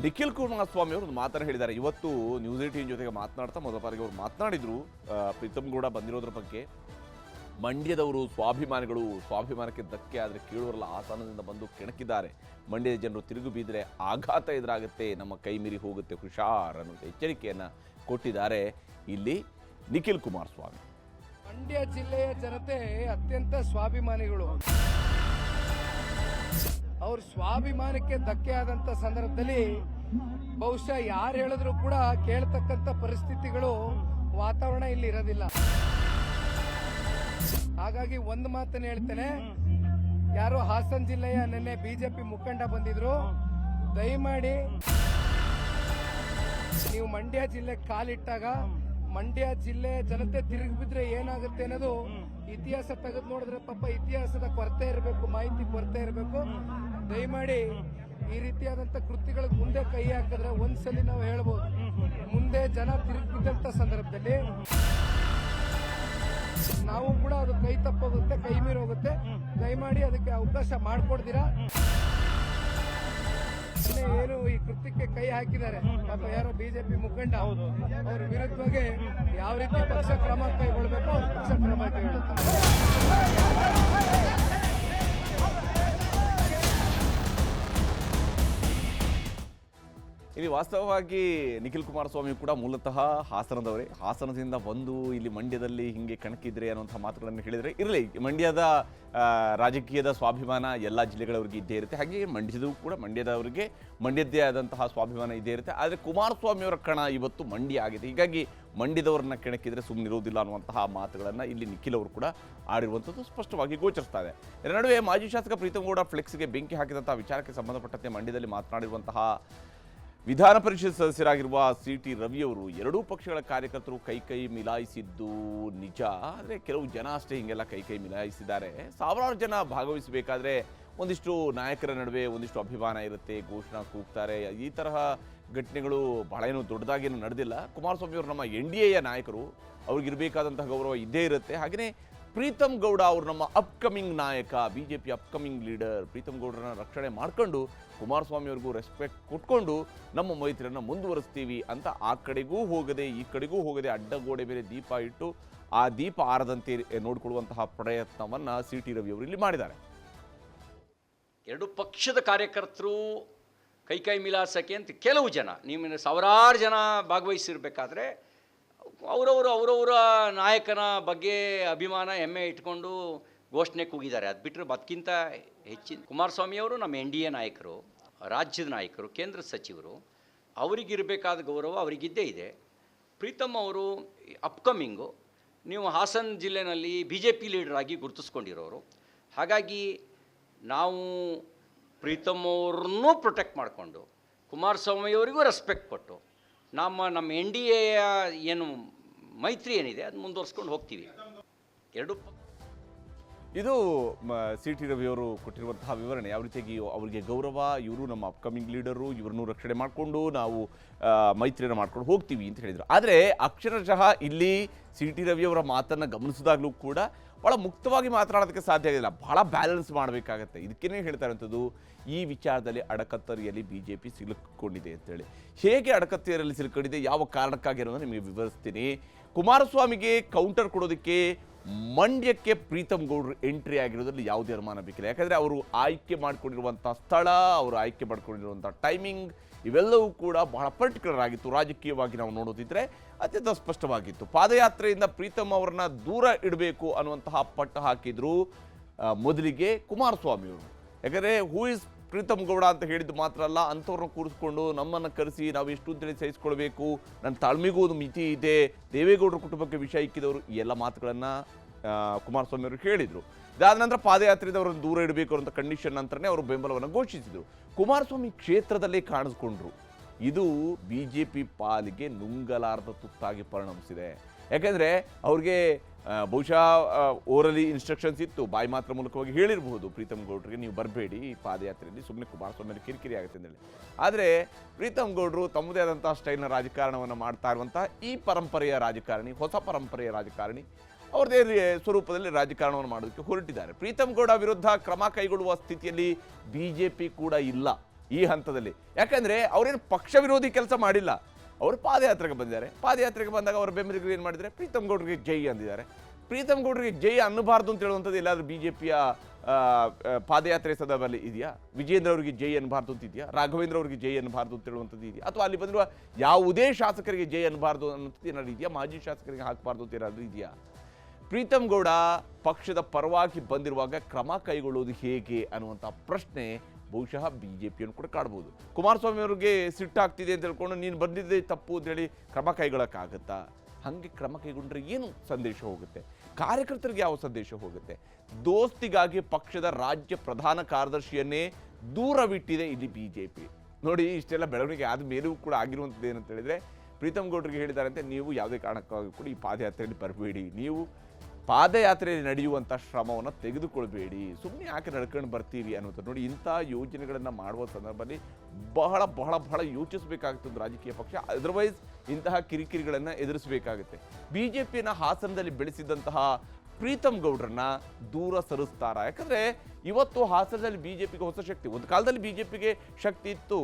ನಿಖಿಲ್ ಕುಮಾರಸ್ವಾಮಿ ಅವರು ಒಂದು ಮಾತನ್ನು ಹೇಳಿದ್ದಾರೆ. ಇವತ್ತು ನ್ಯೂಸ್ ಏಟೀನ್ ಜೊತೆಗೆ ಮಾತನಾಡ್ತಾ ಮೊದಲ ಬಾರಿಗೆ ಅವರು ಮಾತನಾಡಿದ್ರು. ಪ್ರೀತಮ್ ಗೌಡ ಬಂದಿರೋದ್ರ ಬಗ್ಗೆ. ಮಂಡ್ಯದವರು ಸ್ವಾಭಿಮಾನಿಗಳು, ಸ್ವಾಭಿಮಾನಕ್ಕೆ ಧಕ್ಕೆ ಆದರೆ ಕೇಳುವರಲ್ಲ ಆಸನದಿಂದ ಬಂದು ಕೆಣಕಿದ್ದಾರೆ. ಮಂಡ್ಯದ ಜನರು ತಿರುಗು ಬಿದ್ದರೆ ಆಘಾತ ಎದುರಾಗುತ್ತೆ, ನಮ್ಮ ಕೈ ಮೀರಿ ಹೋಗುತ್ತೆ ಹುಷಾರ್ ಅನ್ನೋ ಎಚ್ಚರಿಕೆಯನ್ನು ಕೊಟ್ಟಿದ್ದಾರೆ ಇಲ್ಲಿ ನಿಖಿಲ್ ಕುಮಾರಸ್ವಾಮಿ ಮಂಡ್ಯ ಜಿಲ್ಲೆಯ ಜನತೆ ಅತ್ಯಂತ ಸ್ವಾಭಿಮಾನಿಗಳು ಅವ್ರ ಸ್ವಾಭಿಮಾನಕ್ಕೆ ಧಕ್ಕೆ ಆದಂತ ಸಂದರ್ಭದಲ್ಲಿ ಬಹುಶಃ ಯಾರು ಹೇಳಿದ್ರು ಕೂಡ ಕೇಳ್ತಕ್ಕಂತ ಪರಿಸ್ಥಿತಿಗಳು ವಾತಾವರಣ ಇಲ್ಲಿ ಇರೋದಿಲ್ಲ. ಹಾಗಾಗಿ ಒಂದು ಮಾತನ್ನ ಹೇಳ್ತೇನೆ. ಯಾರು ಹಾಸನ ಜಿಲ್ಲೆಯ ನಿನ್ನೆ ಬಿಜೆಪಿ ಮುಖಂಡ ಬಂದಿದ್ರು. ದಯಮಾಡಿ ನೀವು ಮಂಡ್ಯ ಜಿಲ್ಲೆ ಕಾಲಿಟ್ಟಾಗ ಮಂಡ್ಯ ಜಿಲ್ಲೆ ಜನತೆ ತಿರುಗಿ ಬಿದ್ರೆ ಏನಾಗುತ್ತೆ ಅನ್ನೋದು ಇತಿಹಾಸ ತೆಗೆದು ನೋಡಿದ್ರೆ ಪಾಪ ಇತಿಹಾಸದ ಕೊರತೆ ಇರಬೇಕು, ಮಾಹಿತಿ ಕೊರತೆ ಇರಬೇಕು. ದಯಮಾಡಿ ಈ ರೀತಿಯಾದಂತ ಕೃತಿಗಳಿಗೆ ಮುಂದೆ ಕೈ ಹಾಕಿದ್ರೆ ಒಂದ್ಸಲಿ ನಾವು ಹೇಳ್ಬೋದು. ಮುಂದೆ ಜನ ತಿರುಗಿ ಬಿದ್ದಂತ ಸಂದರ್ಭದಲ್ಲಿ ನಾವು ಕೂಡ ಅದು ಕೈ ತಪ್ಪೋಗುತ್ತೆ, ಕೈ ಮೀರಿ ಹೋಗುತ್ತೆ. ದಯಮಾಡಿ ಅದಕ್ಕೆ ಅವಕಾಶ ಮಾಡ್ಕೊಡ್ತೀರಾ? ಏನು ಈ ಕೃತ್ಯಕ್ಕೆ ಕೈ ಹಾಕಿದ್ದಾರೆ. ಅಥವಾ ಯಾರೋ ಬಿಜೆಪಿ ಮುಖಂಡ ಅವ್ರ ವಿರುದ್ಧವಾಗಿ ಯಾವ ರೀತಿ ಪಕ್ಷ ಕ್ರಮ ಕೈಗೊಳ್ಬೇಕು ಅವ್ರ ಪಕ್ಷ ಕ್ರಮ ಕೈಗೊಳ್ಳುತ್ತಾರೆ ಇಲ್ಲಿ ವಾಸ್ತವವಾಗಿ ನಿಖಿಲ್ ಕುಮಾರಸ್ವಾಮಿ ಕೂಡ ಮೂಲತಃ ಹಾಸನದವರೇ. ಹಾಸನದಿಂದ ಬಂದು ಇಲ್ಲಿ ಮಂಡ್ಯದಲ್ಲಿ ಹಿಂಗೆ ಕಣಕ್ಕಿದ್ರೆ ಅನ್ನುವಂಥ ಮಾತುಗಳನ್ನು ಹೇಳಿದರೆ ಇರಲಿ. ಮಂಡ್ಯದ ರಾಜಕೀಯದ ಸ್ವಾಭಿಮಾನ ಎಲ್ಲ ಜಿಲ್ಲೆಗಳವರಿಗೆ ಇದ್ದೇ ಇರುತ್ತೆ. ಹಾಗೆ ಮಂಡ್ಯದೂ ಕೂಡ ಮಂಡ್ಯದವರಿಗೆ ಮಂಡ್ಯದ್ದೇ ಆದಂತಹ ಸ್ವಾಭಿಮಾನ ಇದ್ದೇ ಇರುತ್ತೆ. ಆದರೆ ಕುಮಾರಸ್ವಾಮಿಯವರ ಕಣ ಇವತ್ತು ಮಂಡ್ಯ ಆಗಿದೆ. ಹೀಗಾಗಿ ಮಂಡ್ಯದವರನ್ನ ಕೆಣಕಿದ್ರೆ ಸುಮ್ಮನಿರೋದಿಲ್ಲ ಅನ್ನುವಂತಹ ಮಾತುಗಳನ್ನು ಇಲ್ಲಿ ನಿಖಿಲ್ ಅವರು ಕೂಡ ಆಡಿರುವಂಥದ್ದು ಸ್ಪಷ್ಟವಾಗಿ ಗೋಚರಿಸ್ತಾ ಇದೆ. ನಡುವೆ ಮಾಜಿ ಶಾಸಕ ಪ್ರೀತಮ್ ಗೌಡ ಫ್ಲೆಕ್ಸ್ಗೆ ಬೆಂಕಿ ಹಾಕಿದಂತಹ ವಿಚಾರಕ್ಕೆ ಸಂಬಂಧಪಟ್ಟಂತೆ ಮಂಡ್ಯದಲ್ಲಿ ಮಾತನಾಡಿರುವಂತಹ ವಿಧಾನ ಪರಿಷತ್ ಸದಸ್ಯರಾಗಿರುವ ಸಿ ಟಿ ರವಿಯವರು ಎರಡೂ ಪಕ್ಷಗಳ ಕಾರ್ಯಕರ್ತರು ಕೈ ಕೈ ಮಿಲಾಯಿಸಿದ್ದು ನಿಜ, ಆದರೆ ಕೆಲವು ಜನ ಅಷ್ಟೇ ಹಿಂಗೆಲ್ಲ ಕೈ ಕೈ ಮಿಲಾಯಿಸಿದ್ದಾರೆ. ಸಾವಿರಾರು ಜನ ಭಾಗವಹಿಸಬೇಕಾದ್ರೆ ಒಂದಿಷ್ಟು ನಾಯಕರ ನಡುವೆ ಒಂದಿಷ್ಟು ಅಭಿಮಾನ ಇರುತ್ತೆ, ಘೋಷಣಾ ಕೂಗ್ತಾರೆ. ಈ ತರಹ ಘಟನೆಗಳು ಬಹಳ ಏನು ದೊಡ್ಡದಾಗೇನು ನಡೆದಿಲ್ಲ. ಕುಮಾರಸ್ವಾಮಿ ಅವರು ನಮ್ಮ ಎನ್ ಡಿ ಎಯ ನಾಯಕರು. ಅವ್ರಿಗಿರಬೇಕಾದಂತಹ ಗೌರವ ಇದ್ದೇ ಇರುತ್ತೆ. ಹಾಗೆಯೇ ಪ್ರೀತಮ್ ಗೌಡ ಅವರು ನಮ್ಮ ಅಪ್ಕಮಿಂಗ್ ನಾಯಕ B J P upcoming leader Preetham ಗೌಡರನ್ನ ರಕ್ಷಣೆ ಮಾಡಿಕೊಂಡು ಕುಮಾರಸ್ವಾಮಿ ಅವ್ರಿಗೂ ರೆಸ್ಪೆಕ್ಟ್ ಕೊಟ್ಕೊಂಡು ನಮ್ಮ ಮೈತ್ರಿಯನ್ನು ಮುಂದುವರಿಸ್ತೀವಿ ಅಂತ ಆ ಕಡೆಗೂ ಹೋಗದೆ, ಈ ಕಡೆಗೂ ಹೋಗದೆ ಅಡ್ಡಗೋಡೆ ಮೇಲೆ ದೀಪ ಇಟ್ಟು ಆ ದೀಪ ಆರದಂತೆ ನೋಡಿಕೊಳ್ಳುವಂತಹ ಪ್ರಯತ್ನವನ್ನು ಸಿ ಟಿ ರವಿ ಅವರು ಇಲ್ಲಿ ಮಾಡಿದ್ದಾರೆ. ಎರಡು ಪಕ್ಷದ ಕಾರ್ಯಕರ್ತರು ಕೈ ಕೈ ಮಿಲಾಸಕ್ಕೆ ಅಂತ ಕೆಲವು ಜನ ನಿಮ್ಮ ಸಾವಿರಾರು ಜನ ಭಾಗವಹಿಸಿರ್ಬೇಕಾದ್ರೆ ಅವರವರು ಅವರವರ ನಾಯಕನ ಬಗ್ಗೆ ಅಭಿಮಾನ, ಹೆಮ್ಮೆ ಇಟ್ಕೊಂಡು ಘೋಷಣೆ ಕೂಗಿದ್ದಾರೆ. ಅದು ಬಿಟ್ಟರೆ ಅದಕ್ಕಿಂತ ಹೆಚ್ಚಿನ ಕುಮಾರಸ್ವಾಮಿಯವರು ನಮ್ಮ ಎನ್ ಡಿ ಎ ನಾಯಕರು, ರಾಜ್ಯದ ನಾಯಕರು, ಕೇಂದ್ರ ಸಚಿವರು, ಅವರಿಗಿರಬೇಕಾದ ಗೌರವ ಅವರಿಗಿದ್ದೇ ಇದೆ. ಪ್ರೀತಮ್ ಅವರು ಅಪ್ಕಮಿಂಗು ನೀವು ಹಾಸನ ಜಿಲ್ಲೆನಲ್ಲಿ ಬಿ ಜೆ ಪಿ ಲೀಡರ್ ಆಗಿ ಗುರುತಿಸ್ಕೊಂಡಿರೋರು. ಹಾಗಾಗಿ ನಾವು ಪ್ರೀತಮ್ ಅವ್ರನ್ನೂ ಪ್ರೊಟೆಕ್ಟ್ ಮಾಡಿಕೊಂಡು ಕುಮಾರಸ್ವಾಮಿಯವರಿಗೂ ರೆಸ್ಪೆಕ್ಟ್ ಕೊಟ್ಟು, ನಮ್ಮ ನಮ್ಮ ಎನ್ ಡಿ ಎಯ ಏನು ಮೈತ್ರಿ ಏನಿದೆ ಅದು ಮುಂದುವರ್ಸ್ಕೊಂಡು ಹೋಗ್ತೀವಿ. ಎರಡು ಇದು ಸಿ ಟಿ ರವಿ ಅವರು ಕೊಟ್ಟಿರುವಂತಹ ವಿವರಣೆ. ಯಾವ ರೀತಿಯಾಗಿ ಅವರಿಗೆ ಗೌರವ, ಇವರು ನಮ್ಮ ಅಪ್ಕಮಿಂಗ್ ಲೀಡರು ಇವರನ್ನು ರಕ್ಷಣೆ ಮಾಡಿಕೊಂಡು ನಾವು ಮೈತ್ರಿಯನ್ನು ಮಾಡ್ಕೊಂಡು ಹೋಗ್ತೀವಿ ಅಂತ ಹೇಳಿದರು. ಆದರೆ ಅಕ್ಷರಶಃ ಇಲ್ಲಿ ಸಿ ಟಿ ರವಿಯವರ ಮಾತನ್ನು ಗಮನಿಸಿದಾಗಲೂ ಕೂಡ ಭಾಳ ಮುಕ್ತವಾಗಿ ಮಾತನಾಡೋದಕ್ಕೆ ಸಾಧ್ಯ ಆಗಿಲ್ಲ. ಭಾಳ ಬ್ಯಾಲೆನ್ಸ್ ಮಾಡಬೇಕಾಗತ್ತೆ. ಇದಕ್ಕೇನೆ ಹೇಳ್ತಾ ಈ ವಿಚಾರದಲ್ಲಿ ಅಡಕತ್ತರಿಯಲ್ಲಿ ಬಿ ಜೆ ಪಿ ಸಿಲುಕೊಂಡಿದೆ ಅಂತೇಳಿ. ಹೇಗೆ ಅಡಕತ್ತರಿಯಲ್ಲಿ ಸಿಲುಕೊಂಡಿದೆ ಯಾವ ಕಾರಣಕ್ಕಾಗಿರೋದನ್ನು ನಿಮಗೆ ವಿವರಿಸ್ತೀನಿ. ಕುಮಾರಸ್ವಾಮಿಗೆ ಕೌಂಟರ್ ಕೊಡೋದಕ್ಕೆ ಮಂಡ್ಯಕ್ಕೆ ಪ್ರೀತಮ್ ಗೌಡ್ರು ಎಂಟ್ರಿ ಆಗಿರೋದ್ರಲ್ಲಿ ಯಾವುದೇ ಅನುಮಾನ ಬೇಕಿಲ್ಲ. ಯಾಕಂದರೆ ಅವರು ಆಯ್ಕೆ ಮಾಡಿಕೊಂಡಿರುವಂಥ ಸ್ಥಳ, ಅವರು ಆಯ್ಕೆ ಮಾಡಿಕೊಂಡಿರುವಂಥ ಟೈಮಿಂಗ್ ಇವೆಲ್ಲವೂ ಕೂಡ ಬಹಳ ಪರ್ಟಿಕ್ಯುಲರ್ ಆಗಿತ್ತು ರಾಜಕೀಯವಾಗಿ ನಾವು ನೋಡೋದಿದ್ರೆ ಅತ್ಯಂತ ಸ್ಪಷ್ಟವಾಗಿತ್ತು. ಪಾದಯಾತ್ರೆಯಿಂದ ಪ್ರೀತಮ್ ಅವರನ್ನ ದೂರ ಇಡಬೇಕು ಅನ್ನುವಂತಹ ಪಟ್ಟು ಹಾಕಿದ್ರು ಮೊದಲಿಗೆ ಕುಮಾರಸ್ವಾಮಿಯವರು. ಯಾಕಂದರೆ ಹೂ ಇಸ್ ಪ್ರೀತಮ್ ಗೌಡ ಅಂತ ಹೇಳಿದ್ದು ಮಾತ್ರ ಅಲ್ಲ, ಅಂಥವ್ರನ್ನ ಕೂರಿಸ್ಕೊಂಡು ನಮ್ಮನ್ನು ಕರೆಸಿ ನಾವು ಎಷ್ಟು ಅಂತೇಳಿ ಸಹಿಸ್ಕೊಳ್ಬೇಕು. ನನ್ನ ತಾಳ್ಮೆಗೂ ಒಂದು ಮಿತಿ ಇದೆ. ದೇವೇಗೌಡರ ಕುಟುಂಬಕ್ಕೆ ವಿಷಯ ಇಕ್ಕಿದವರು ಈ ಎಲ್ಲ ಮಾತುಗಳನ್ನು ಕುಮಾರಸ್ವಾಮಿಯವರು ಹೇಳಿದರು. ಇದಾದ ನಂತರ ಪಾದಯಾತ್ರೆಯಿಂದ ಅವರನ್ನು ದೂರ ಇಡಬೇಕು ಅಂತ ಕಂಡೀಷನ್ ನಂತರನೇ ಅವರು ಬೆಂಬಲವನ್ನು ಘೋಷಿಸಿದರು. ಕುಮಾರಸ್ವಾಮಿ ಕ್ಷೇತ್ರದಲ್ಲಿ ಕಾಣಿಸ್ಕೊಂಡ್ರು. ಇದು ಬಿ ಜೆ ಪಿ ಪಾಲಿಗೆ ನುಂಗಲಾರದ ತುತ್ತಾಗಿ ಪರಿಣಮಿಸಿದೆ. ಯಾಕೆಂದರೆ ಅವ್ರಿಗೆ ಬಹುಶಃ ಓರಲಿ ಇನ್ಸ್ಟ್ರಕ್ಷನ್ಸ್ ಇತ್ತು. ಬಾಯಿ ಮಾತ್ರ ಮೂಲಕವಾಗಿ ಹೇಳಿರಬಹುದು. ಪ್ರೀತಮ್ ಗೌಡ್ರಿಗೆ ನೀವು ಬರಬೇಡಿ, ಈ ಪಾದಯಾತ್ರೆಯಲ್ಲಿ ಸುಮ್ಮನೆ ಕುಮಾರಸ್ವಾಮಿ ಕಿರಿಕಿರಿ ಆಗುತ್ತೆ ಅಂತೇಳಿ ಆದರೆ ಪ್ರೀತಮ್ ಗೌಡ್ರು ತಮ್ಮದೇ ಆದಂಥ ಸ್ಟೈಲ್ನ ರಾಜಕಾರಣವನ್ನು ಮಾಡ್ತಾ ಇರುವಂಥ ಈ ಪರಂಪರೆಯ ರಾಜಕಾರಣಿ, ಹೊಸ ಪರಂಪರೆಯ ರಾಜಕಾರಣಿ ಅವ್ರದೇ ಸ್ವರೂಪದಲ್ಲಿ ರಾಜಕಾರಣವನ್ನು ಮಾಡೋದಕ್ಕೆ ಹೊರಟಿದ್ದಾರೆ. ಪ್ರೀತಮ್ ಗೌಡ ವಿರುದ್ಧ ಕ್ರಮ ಕೈಗೊಳ್ಳುವ ಸ್ಥಿತಿಯಲ್ಲಿ ಬಿ ಜೆ ಪಿ ಕೂಡ ಇಲ್ಲ ಈ ಹಂತದಲ್ಲಿ. ಯಾಕಂದ್ರೆ ಅವರೇನು ಪಕ್ಷ ವಿರೋಧಿ ಕೆಲಸ ಮಾಡಿಲ್ಲ. ಅವರು ಪಾದಯಾತ್ರೆಗೆ ಬಂದಿದ್ದಾರೆ. ಪಾದಯಾತ್ರೆಗೆ ಬಂದಾಗ ಅವರ ಬೆಂಬಲಿಗರು ಏನು ಮಾಡಿದರೆ ಪ್ರೀತಮ್ ಗೌಡ್ರಿಗೆ ಜೈ ಅಂದಿದ್ದಾರೆ. ಪ್ರೀತಮ್ ಗೌಡರಿಗೆ ಜೈ ಅನ್ನಬಾರ್ದು ಅಂತ ಹೇಳುವಂಥದ್ದು ಎಲ್ಲಾದರೂ ಬಿ ಜೆ ಪಿಯ ಪಾದಯಾತ್ರೆ ಸಂದರ್ಭದಲ್ಲಿ ಇದೆಯಾ? ವಿಜೇಂದ್ರ ಅವರಿಗೆ ಜೈ ಅನ್ನಬಾರ್ದು ಅಂತ ಇದೆಯಾ? ರಾಘವೇಂದ್ರ ಅವರಿಗೆ ಜೈ ಅನ್ನಬಾರ್ದು ಅಂತ ಹೇಳುವಂಥದ್ದು ಇದೆಯಾ? ಅಥವಾ ಅಲ್ಲಿ ಬಂದಿರುವ ಯಾವುದೇ ಶಾಸಕರಿಗೆ ಜೈ ಅನ್ನಬಾರ್ದು ಅನ್ನೋದು ಏನಾದ್ರು ಇದೆಯಾ? ಮಾಜಿ ಶಾಸಕರಿಗೆ ಹಾಕಬಾರ್ದು ಅಂತ ಏನಾದರೂ ಇದೆಯಾ? ಪ್ರೀತಮ್ ಗೌಡ ಪಕ್ಷದ ಪರವಾಗಿ ಬಂದಿರುವಾಗ ಕ್ರಮ ಕೈಗೊಳ್ಳುವುದು ಹೇಗೆ ಅನ್ನುವಂಥ ಪ್ರಶ್ನೆ ಬಹುಶಃ ಬಿ ಜೆ ಪಿಯನ್ನು ಕೂಡ ಕಾಡ್ಬೋದು. ಕುಮಾರಸ್ವಾಮಿ ಅವರಿಗೆ ಸಿಟ್ಟಾಗ್ತಿದೆ ಅಂತ ಹೇಳ್ಕೊಂಡು ನೀನು ಬಂದಿದ್ದೆ ತಪ್ಪು ಅಂತೇಳಿ ಕ್ರಮ ಕೈಗೊಳ್ಳೋಕ್ಕಾಗತ್ತಾ ಹಾಗೆ ಕ್ರಮ ಕೈಗೊಂಡ್ರೆ ಏನು ಸಂದೇಶ ಹೋಗುತ್ತೆ? ಕಾರ್ಯಕರ್ತರಿಗೆ ಯಾವ ಸಂದೇಶ ಹೋಗುತ್ತೆ? ದೋಸ್ತಿಗಾಗಿ ಪಕ್ಷದ ರಾಜ್ಯ ಪ್ರಧಾನ ಕಾರ್ಯದರ್ಶಿಯನ್ನೇ ದೂರವಿಟ್ಟಿದೆ ಇಲ್ಲಿ ಬಿ ಜೆ ಪಿ ನೋಡಿ, ಇಷ್ಟೆಲ್ಲ ಬೆಳವಣಿಗೆ ಆದ ಮೇಲೂ ಕೂಡ ಆಗಿರುವಂಥದ್ದು ಏನಂತ ಹೇಳಿದರೆ ಪ್ರೀತಮ್ ಗೌಡ್ರಿಗೆ ಹೇಳಿದಾರಂತೆ ನೀವು ಯಾವುದೇ ಕಾರಣಕ್ಕಾಗಿ ಕೂಡ ಈ ಪಾದಯಾತ್ರೆಯಲ್ಲಿ ಬರಬೇಡಿ. ನೀವು ಪಾದಯಾತ್ರೆಯಲ್ಲಿ ನಡೆಯುವಂಥ ಶ್ರಮವನ್ನು ತೆಗೆದುಕೊಳ್ಬೇಡಿ. ಸುಮ್ಮನೆ ಯಾಕೆ ನಡ್ಕೊಂಡು ಬರ್ತೀರಿ ಅನ್ನೋದು ನೋಡಿ, ಇಂಥ ಯೋಜನೆಗಳನ್ನು ಮಾಡುವ ಸಂದರ್ಭದಲ್ಲಿ ಬಹಳ ಬಹಳ ಬಹಳ ಯೋಚಿಸಬೇಕಾಗ್ತದೆ ರಾಜಕೀಯ ಪಕ್ಷ. ಅದರ್ವೈಸ್ ಇಂತಹ ಕಿರಿಕಿರಿಗಳನ್ನು ಎದುರಿಸಬೇಕಾಗುತ್ತೆ. ಬಿ ಜೆ ಪಿಯನ್ನು ಹಾಸನದಲ್ಲಿ ಬೆಳೆಸಿದಂತಹ ಪ್ರೀತಮ್ ಗೌಡ್ರನ್ನ ದೂರ ಸರಿಸ್ತಾರ? ಯಾಕಂದ್ರೆ ಇವತ್ತು ಹಾಸನದಲ್ಲಿ ಬಿ ಜೆ ಪಿಗೆ ಹೊಸ ಶಕ್ತಿ, ಒಂದು ಕಾಲದಲ್ಲಿ ಬಿ ಜೆ ಪಿಗೆ ಶಕ್ತಿ ಇತ್ತು.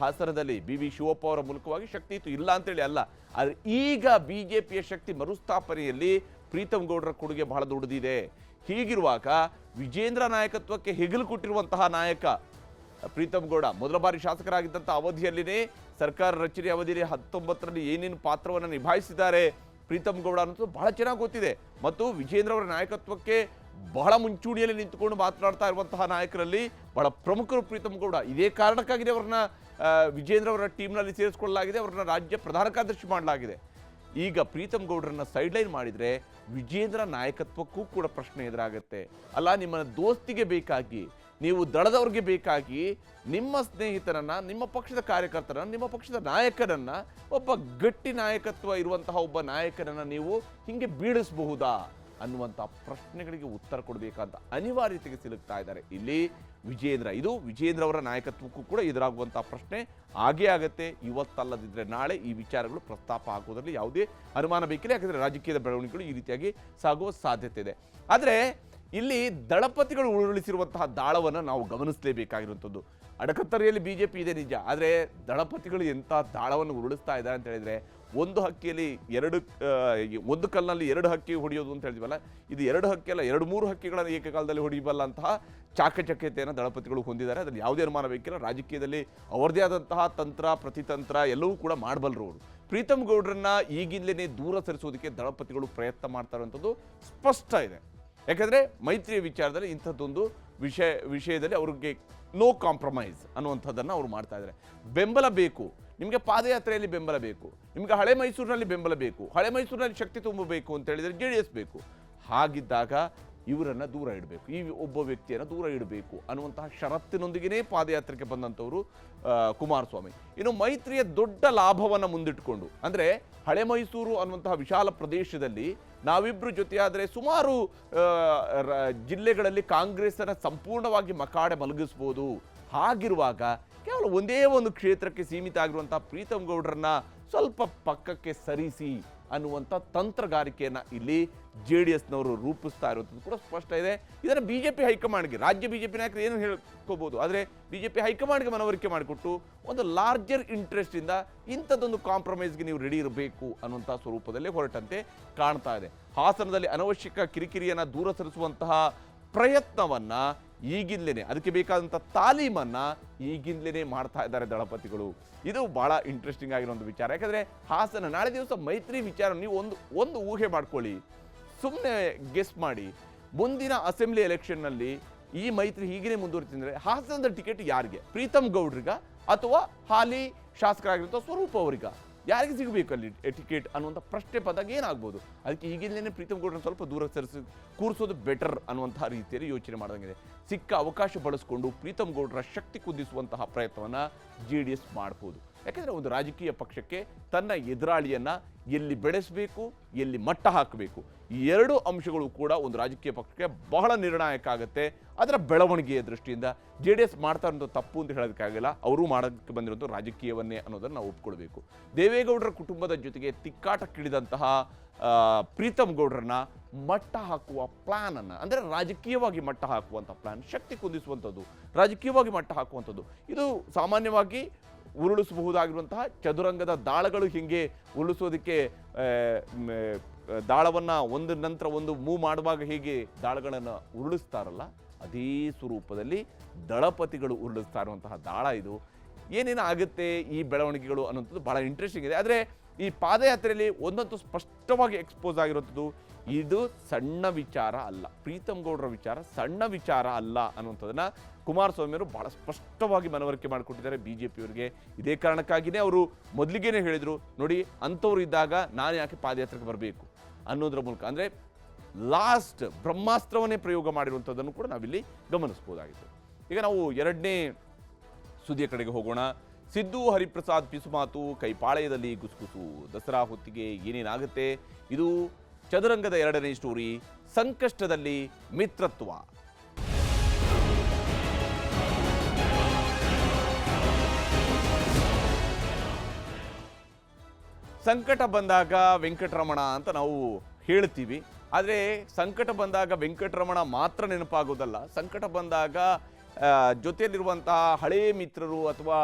ಹಾಸನದಲ್ಲಿ ಬಿ ವಿ ಶಿವಪ್ಪ ಅವರ ಮೂಲಕವಾಗಿ ಶಕ್ತಿ ಇತ್ತು. ಇಲ್ಲ ಅಂತೇಳಿ ಅಲ್ಲ. ಆದರೆ ಈಗ ಬಿಜೆಪಿಯ ಶಕ್ತಿ ಮರುಸ್ಥಾಪನೆಯಲ್ಲಿ ಪ್ರೀತಮ್ ಗೌಡರ ಕೊಡುಗೆ ಬಹಳ ದೊಡ್ಡದಿದೆ. ಹೀಗಿರುವಾಗ ವಿಜೇಂದ್ರ ನಾಯಕತ್ವಕ್ಕೆ ಹೆಗಲು ಕೊಟ್ಟಿರುವಂತಹ ನಾಯಕ ಪ್ರೀತಮ್ ಗೌಡ ಮೊದಲ ಬಾರಿ ಶಾಸಕರಾಗಿದ್ದಂಥ ಅವಧಿಯಲ್ಲಿನೇ ಸರ್ಕಾರ ರಚನೆ ಅವಧಿಯಲ್ಲಿ ಹತ್ತೊಂಬತ್ತರಲ್ಲಿ ಏನೇನು ಪಾತ್ರವನ್ನು ನಿಭಾಯಿಸಿದ್ದಾರೆ ಪ್ರೀತಮ್ ಗೌಡ ಅನ್ನೋದು ಬಹಳ ಚೆನ್ನಾಗಿ ಗೊತ್ತಿದೆ. ಮತ್ತು ವಿಜೇಂದ್ರ ಅವರ ನಾಯಕತ್ವಕ್ಕೆ ಬಹಳ ಮುಂಚೂಣಿಯಲ್ಲಿ ನಿಂತುಕೊಂಡು ಮಾತನಾಡ್ತಾ ಇರುವಂತಹ ನಾಯಕರಲ್ಲಿ ಬಹಳ ಪ್ರಮುಖರು ಪ್ರೀತಮ್ ಗೌಡ. ಇದೇ ಕಾರಣಕ್ಕಾಗಿ ಅವರನ್ನ ವಿಜೇಂದ್ರ ಅವರ ಟೀಮ್ನಲ್ಲಿ ಸೇರಿಸಿಕೊಳ್ಳಲಾಗಿದೆ, ಅವ್ರನ್ನ ರಾಜ್ಯ ಪ್ರಧಾನ ಕಾರ್ಯದರ್ಶಿ ಮಾಡಲಾಗಿದೆ. ಈಗ ಪ್ರೀತಮ್ ಗೌಡ್ರನ್ನ ಸೈಡ್ಲೈನ್ ಮಾಡಿದರೆ ವಿಜೇಂದ್ರ ನಾಯಕತ್ವಕ್ಕೂ ಕೂಡ ಪ್ರಶ್ನೆ ಎದುರಾಗುತ್ತೆ. ಅಲ್ಲ ನಿಮ್ಮ ದೋಸ್ತಿಗೆ ಬೇಕಾಗಿ, ನೀವು ದಳದವ್ರಿಗೆ ಬೇಕಾಗಿ ನಿಮ್ಮ ಸ್ನೇಹಿತರನ್ನ, ನಿಮ್ಮ ಪಕ್ಷದ ಕಾರ್ಯಕರ್ತರನ್ನ, ನಿಮ್ಮ ಪಕ್ಷದ ನಾಯಕರನ್ನ, ಒಬ್ಬ ಗಟ್ಟಿ ನಾಯಕತ್ವ ಇರುವಂತಹ ಒಬ್ಬ ನಾಯಕರನ್ನ ನೀವು ಹಿಂಗೆ ಬೀಳಿಸಬಹುದಾ ಅನ್ನುವಂಥ ಪ್ರಶ್ನೆಗಳಿಗೆ ಉತ್ತರ ಕೊಡಬೇಕಂತ ಅನಿವಾರ್ಯತೆಗೆ ಸಿಲುಕ್ತಾ ಇದ್ದಾರೆ. ಇಲ್ಲಿ ವಿಜೇಂದ್ರ ಇದು ವಿಜೇಂದ್ರ ಅವರ ನಾಯಕತ್ವಕ್ಕೂ ಕೂಡ ಎದುರಾಗುವಂಥ ಪ್ರಶ್ನೆ ಹಾಗೇ ಆಗುತ್ತೆ. ಇವತ್ತಲ್ಲದಿದ್ದರೆ ನಾಳೆ ಈ ವಿಚಾರಗಳು ಪ್ರಸ್ತಾಪ ಆಗುವುದರಲ್ಲಿ ಯಾವುದೇ ಅನುಮಾನ ಬೇಕಿಲ್ಲ. ಯಾಕಂದರೆ ರಾಜಕೀಯದ ಬೆಳವಣಿಗೆಗಳು ಈ ರೀತಿಯಾಗಿ ಸಾಗುವ ಸಾಧ್ಯತೆ ಇದೆ. ಆದರೆ ಇಲ್ಲಿ ದಳಪತಿಗಳು ಉರುಳಿಸಿರುವಂತಹ ದಾಳವನ್ನು ನಾವು ಗಮನಿಸಲೇಬೇಕಾಗಿರುವಂಥದ್ದು. ಅಡಕತ್ತರೆಯಲ್ಲಿ ಬಿ ಜೆ ಪಿ ಇದೆ ನಿಜ, ಆದರೆ ದಳಪತಿಗಳು ಎಂಥ ದಾಳವನ್ನು ಉರುಳಿಸ್ತಾ ಇದ್ದಾರೆ ಅಂತ ಹೇಳಿದರೆ ಒಂದು ಹಕ್ಕಿಯಲ್ಲಿ ಎರಡು ಒಂದು ಕಲ್ಲಿನಲ್ಲಿ ಎರಡು ಹಕ್ಕಿ ಹೊಡೆಯೋದು ಅಂತ ಹೇಳಿದ್ವಲ್ಲ, ಇದು ಎರಡು ಹಕ್ಕಿ ಅಲ್ಲ, ಎರಡು ಮೂರು ಹಕ್ಕಿಗಳನ್ನು ಏಕಕಾಲದಲ್ಲಿ ಹೊಡೆಯಬಲ್ಲ ಅಂತಹ ಚಾಕಚಕ್ಯತೆಯನ್ನು ದಳಪತಿಗಳು ಹೊಂದಿದ್ದಾರೆ. ಅದರಲ್ಲಿ ಯಾವುದೇ ಅನುಮಾನ ಬೇಕಿಲ್ಲ. ರಾಜಕೀಯದಲ್ಲಿ ಅವರದೇ ಆದಂತಹ ತಂತ್ರ, ಪ್ರತಿತಂತ್ರ ಎಲ್ಲವೂ ಕೂಡ ಮಾಡಬಲ್ಲರು ಅವರು. ಪ್ರೀತಮ್ ಗೌಡ್ರನ್ನ ಈಗಿಂದಲೇ ದೂರ ಸರಿಸೋದಕ್ಕೆ ದಳಪತಿಗಳು ಪ್ರಯತ್ನ ಮಾಡ್ತಾ ಇರುವಂಥದ್ದು ಸ್ಪಷ್ಟ ಇದೆ. ಯಾಕಂದರೆ ಮೈತ್ರಿಯ ವಿಚಾರದಲ್ಲಿ ಇಂಥದ್ದೊಂದು ವಿಷಯ, ವಿಷಯದಲ್ಲಿ ಅವ್ರಿಗೆ ನೋ ಕಾಂಪ್ರಮೈಸ್ ಅನ್ನುವಂಥದ್ದನ್ನು ಅವ್ರು ಮಾಡ್ತಾ ಇದ್ದಾರೆ ಬೆಂಬಲ ಬೇಕು. ನಿಮಗೆ ಪಾದಯಾತ್ರೆಯಲ್ಲಿ ಬೆಂಬಲ ಬೇಕು. ನಿಮಗೆ ಹಳೆ ಮೈಸೂರಿನಲ್ಲಿ ಬೆಂಬಲ ಬೇಕು. ಹಳೆ ಮೈಸೂರಿನಲ್ಲಿ ಶಕ್ತಿ ತುಂಬಬೇಕು ಅಂತ ಹೇಳಿದರೆ ಜೆ ಡಿ ಎಸ್ ಬೇಕು. ಹಾಗಿದ್ದಾಗ ಇವರನ್ನು ದೂರ ಇಡಬೇಕು. ಈ ಒಬ್ಬ ವ್ಯಕ್ತಿಯನ್ನು ದೂರ ಇಡಬೇಕು ಅನ್ನುವಂತಹ ಷರತ್ತಿನೊಂದಿಗೆ ಪಾದಯಾತ್ರೆಗೆ ಬಂದಂಥವರು ಕುಮಾರಸ್ವಾಮಿ. ಇನ್ನು ಮೈತ್ರಿಯ ದೊಡ್ಡ ಲಾಭವನ್ನು ಮುಂದಿಟ್ಟುಕೊಂಡು ಅಂದರೆ ಹಳೆ ಮೈಸೂರು ಅನ್ನುವಂತಹ ವಿಶಾಲ ಪ್ರದೇಶದಲ್ಲಿ ನಾವಿಬ್ಬರು ಜೊತೆಯಾದರೆ ಸುಮಾರು ಜಿಲ್ಲೆಗಳಲ್ಲಿ ಕಾಂಗ್ರೆಸ್ಸನ್ನು ಸಂಪೂರ್ಣವಾಗಿ ಮಕಾಡೆ ಮಲಗಿಸ್ಬೋದು ಹಾಗಿರುವಾಗ ಕೇವಲ ಒಂದೇ ಒಂದು ಕ್ಷೇತ್ರಕ್ಕೆ ಸೀಮಿತ ಆಗಿರುವಂಥ ಪ್ರೀತಮ್ ಗೌಡ್ರನ್ನ ಸ್ವಲ್ಪ ಪಕ್ಕಕ್ಕೆ ಸರಿಸಿ ಅನ್ನುವಂಥ ತಂತ್ರಗಾರಿಕೆಯನ್ನು ಇಲ್ಲಿ ಜೆ ಡಿ ಎಸ್ನವರು ರೂಪಿಸ್ತಾ ಇರುವಂಥದ್ದು ಕೂಡ ಸ್ಪಷ್ಟ ಇದೆ. ಇದನ್ನು ಬಿ ಜೆ ಪಿ ಹೈಕಮಾಂಡ್ಗೆ, ರಾಜ್ಯ ಬಿ ಜೆ ಪಿ ನಾಯಕರು ಏನು ಹೇಳ್ಕೋಬೋದು? ಆದರೆ ಬಿ ಜೆ ಪಿ ಹೈಕಮಾಂಡ್ಗೆ ಮನವರಿಕೆ ಮಾಡಿಕೊಟ್ಟು ಒಂದು ಲಾರ್ಜರ್ ಇಂಟ್ರೆಸ್ಟಿಂದ ಇಂಥದ್ದೊಂದು ಕಾಂಪ್ರಮೈಸ್ಗೆ ನೀವು ರೆಡಿ ಇರಬೇಕು ಅನ್ನುವಂಥ ಸ್ವರೂಪದಲ್ಲಿ ಹೊರಟಂತೆ ಕಾಣ್ತಾ ಇದೆ. ಹಾಸನದಲ್ಲಿ ಅನವಶ್ಯಕ ಕಿರಿಕಿರಿಯನ್ನು ದೂರ ಸರಿಸುವಂತಹ ಪ್ರಯತ್ನವನ್ನ ಈಗಿಂದಲೇ ಅದಕ್ಕೆ ಬೇಕಾದಂಥ ತಾಲೀಮನ್ನು ಈಗಿಂದಲೇ ಮಾಡ್ತಾ ಇದ್ದಾರೆ ದಳಪತಿಗಳು. ಇದು ಬಹಳ ಇಂಟ್ರೆಸ್ಟಿಂಗ್ ಆಗಿರೋ ಒಂದು ವಿಚಾರ. ಯಾಕಂದರೆ ಹಾಸನ, ನಾಳೆ ದಿವಸ ಮೈತ್ರಿ ವಿಚಾರ, ನೀವು ಒಂದು ಒಂದು ಊಹೆ ಮಾಡ್ಕೊಳ್ಳಿ. ಸುಮ್ಮನೆ ಗೆಸ್ ಮಾಡಿ. ಮುಂದಿನ ಅಸೆಂಬ್ಲಿ ಎಲೆಕ್ಷನ್ನಲ್ಲಿ ಈ ಮೈತ್ರಿ ಹೀಗೇ ಮುಂದುವರಿತಿದ್ರೆ ಹಾಸನದ ಟಿಕೆಟ್ ಯಾರಿಗೆ? ಪ್ರೀತಮ್ ಗೌಡ್ರಿಗ ಅಥವಾ ಹಾಲಿ ಶಾಸಕರಾಗಿರುವಂಥ ಸ್ವರೂಪ ಅವರಿಗ? ಯಾರಿಗೆ ಸಿಗಬೇಕು ಅಲ್ಲಿ ಟಿಕೆಟ್ ಅನ್ನುವಂಥ ಪ್ರಶ್ನೆ ಪದಾಗ ಏನಾಗ್ಬೋದು? ಅದಕ್ಕೆ ಈಗಿಂದಲೇ ಪ್ರೀತಮ್ ಗೌಡ್ರನ್ನ ಸ್ವಲ್ಪ ದೂರ ಸರಿಸಿ ಕೂರಿಸೋದು ಬೆಟರ್ ಅನ್ನುವಂಥ ರೀತಿಯಲ್ಲಿ ಯೋಚನೆ ಮಾಡಿದಂಗಿದೆ ಸಿಕ್ಕ ಅವಕಾಶ ಬಳಸಿಕೊಂಡು ಪ್ರೀತಮ್ ಗೌಡ್ರ ಶಕ್ತಿ ಕುದಿಸುವಂತಹ ಪ್ರಯತ್ನವನ್ನು ಜೆ ಡಿ ಎಸ್ ಮಾಡ್ಬೋದು. ಯಾಕಂದರೆ ಒಂದು ರಾಜಕೀಯ ಪಕ್ಷಕ್ಕೆ ತನ್ನ ಎದುರಾಳಿಯನ್ನು ಎಲ್ಲಿ ಬೆಳೆಸಬೇಕು, ಎಲ್ಲಿ ಮಟ್ಟ ಹಾಕಬೇಕು, ಈ ಎರಡು ಅಂಶಗಳು ಕೂಡ ಒಂದು ರಾಜಕೀಯ ಪಕ್ಷಕ್ಕೆ ಬಹಳ ನಿರ್ಣಾಯಕ ಆಗುತ್ತೆ. ಅದರ ಬೆಳವಣಿಗೆಯ ದೃಷ್ಟಿಯಿಂದ ಜೆ ಡಿ ಎಸ್ ಮಾಡ್ತಾ ಇರೋದು ತಪ್ಪು ಅಂತ ಹೇಳೋದಕ್ಕಾಗಲ್ಲ. ಅವರು ಮಾಡೋದಕ್ಕೆ ಬಂದಿರೋದು ರಾಜಕೀಯವನ್ನೇ ಅನ್ನೋದನ್ನು ನಾವು ಒಪ್ಕೊಳ್ಬೇಕು. ದೇವೇಗೌಡರ ಕುಟುಂಬದ ಜೊತೆಗೆ ತಿಕ್ಕಾಟಕ್ಕಿಳಿದಂತಹ ಪ್ರೀತಮ್ ಗೌಡ್ರನ್ನ ಮಟ್ಟ ಹಾಕುವ ಪ್ಲಾನ್ ಅನ್ನ, ಅಂದರೆ ರಾಜಕೀಯವಾಗಿ ಮಟ್ಟ ಹಾಕುವಂಥ ಪ್ಲಾನ್ ಶಕ್ತಿ ಕುಂದಿಸುವಂಥದ್ದು, ರಾಜಕೀಯವಾಗಿ ಮಟ್ಟ ಹಾಕುವಂಥದ್ದು, ಇದು ಸಾಮಾನ್ಯವಾಗಿ ಉರುಳಿಸಬಹುದಾಗಿರುವಂತಹ ಚದುರಂಗದ ದಾಳಗಳು ಹಿಂಗೆ ಉರುಳಿಸೋದಕ್ಕೆ ದಾಳವನ್ನು ಒಂದು ನಂತರ ಒಂದು ಮೂವ್ ಮಾಡುವಾಗ ಹೀಗೆ ದಾಳಗಳನ್ನು ಉರುಳಿಸ್ತಾರಲ್ಲ, ಅದೇ ಸ್ವರೂಪದಲ್ಲಿ ದಳಪತಿಗಳು ಉರುಳಿಸ್ತಾ ಇರುವಂತಹ ದಾಳ ಇದು. ಏನೇನು ಆಗುತ್ತೆ ಈ ಬೆಳವಣಿಗೆಗಳು ಅನ್ನೋಂಥದ್ದು ಬಹಳ ಇಂಟ್ರೆಸ್ಟಿಂಗ್ ಇದೆ. ಆದರೆ ಈ ಪಾದಯಾತ್ರೆಯಲ್ಲಿ ಒಂದಂತೂ ಸ್ಪಷ್ಟವಾಗಿ ಎಕ್ಸ್ಪೋಸ್ ಆಗಿರುವಂಥದ್ದು ಇದು ಸಣ್ಣ ವಿಚಾರ ಅಲ್ಲ. ಪ್ರೀತಮ್ ಗೌಡರ ವಿಚಾರ ಸಣ್ಣ ವಿಚಾರ ಅಲ್ಲ ಅನ್ನುವಂಥದ್ದನ್ನ ಕುಮಾರಸ್ವಾಮಿಯವರು ಬಹಳ ಸ್ಪಷ್ಟವಾಗಿ ಮನವರಿಕೆ ಮಾಡಿಕೊಟ್ಟಿದ್ದಾರೆ ಬಿ ಜೆ ಪಿಯವರಿಗೆ ಇದೇ ಕಾರಣಕ್ಕಾಗಿಯೇ ಅವರು ಮೊದಲಿಗೇನೆ ಹೇಳಿದರು, ನೋಡಿ, ಅಂಥವ್ರು ಇದ್ದಾಗ ನಾನು ಯಾಕೆ ಪಾದಯಾತ್ರೆಗೆ ಬರಬೇಕು ಅನ್ನೋದ್ರ ಮೂಲಕ. ಅಂದರೆ ಲಾಸ್ಟ್ ಬ್ರಹ್ಮಾಸ್ತ್ರವನ್ನೇ ಪ್ರಯೋಗ ಮಾಡಿರುವಂಥದ್ದನ್ನು ಕೂಡ ನಾವಿಲ್ಲಿ ಗಮನಿಸ್ಬೋದಾಗಿತ್ತು. ಈಗ ನಾವು ಎರಡನೇ ಸುದ್ದಿಯ ಕಡೆಗೆ ಹೋಗೋಣ. ಸಿದ್ದು, ಹರಿಪ್ರಸಾದ್, ಪಿಸುಮಾತು, ಕೈಪಾಳೆಯದಲ್ಲಿ ಗುಸುಗುಸು, ದಸರಾ ಹೊತ್ತಿಗೆ ಏನೇನಾಗುತ್ತೆ? ಇದು ಚದುರಂಗದ ಎರಡನೇ ಸ್ಟೋರಿ ಸಂಕಷ್ಟದಲ್ಲಿ ಮಿತ್ರತ್ವ. ಸಂಕಟ ಬಂದಾಗ ವೆಂಕಟರಮಣ ಅಂತ ನಾವು ಹೇಳ್ತೀವಿ. ಆದರೆ ಸಂಕಟ ಬಂದಾಗ ವೆಂಕಟರಮಣ ಮಾತ್ರ ನೆನಪಾಗೋದಲ್ಲ. ಸಂಕಟ ಬಂದಾಗ ಜೊತೆಯಲ್ಲಿರುವಂತಹ ಹಳೇ ಮಿತ್ರರು ಅಥವಾ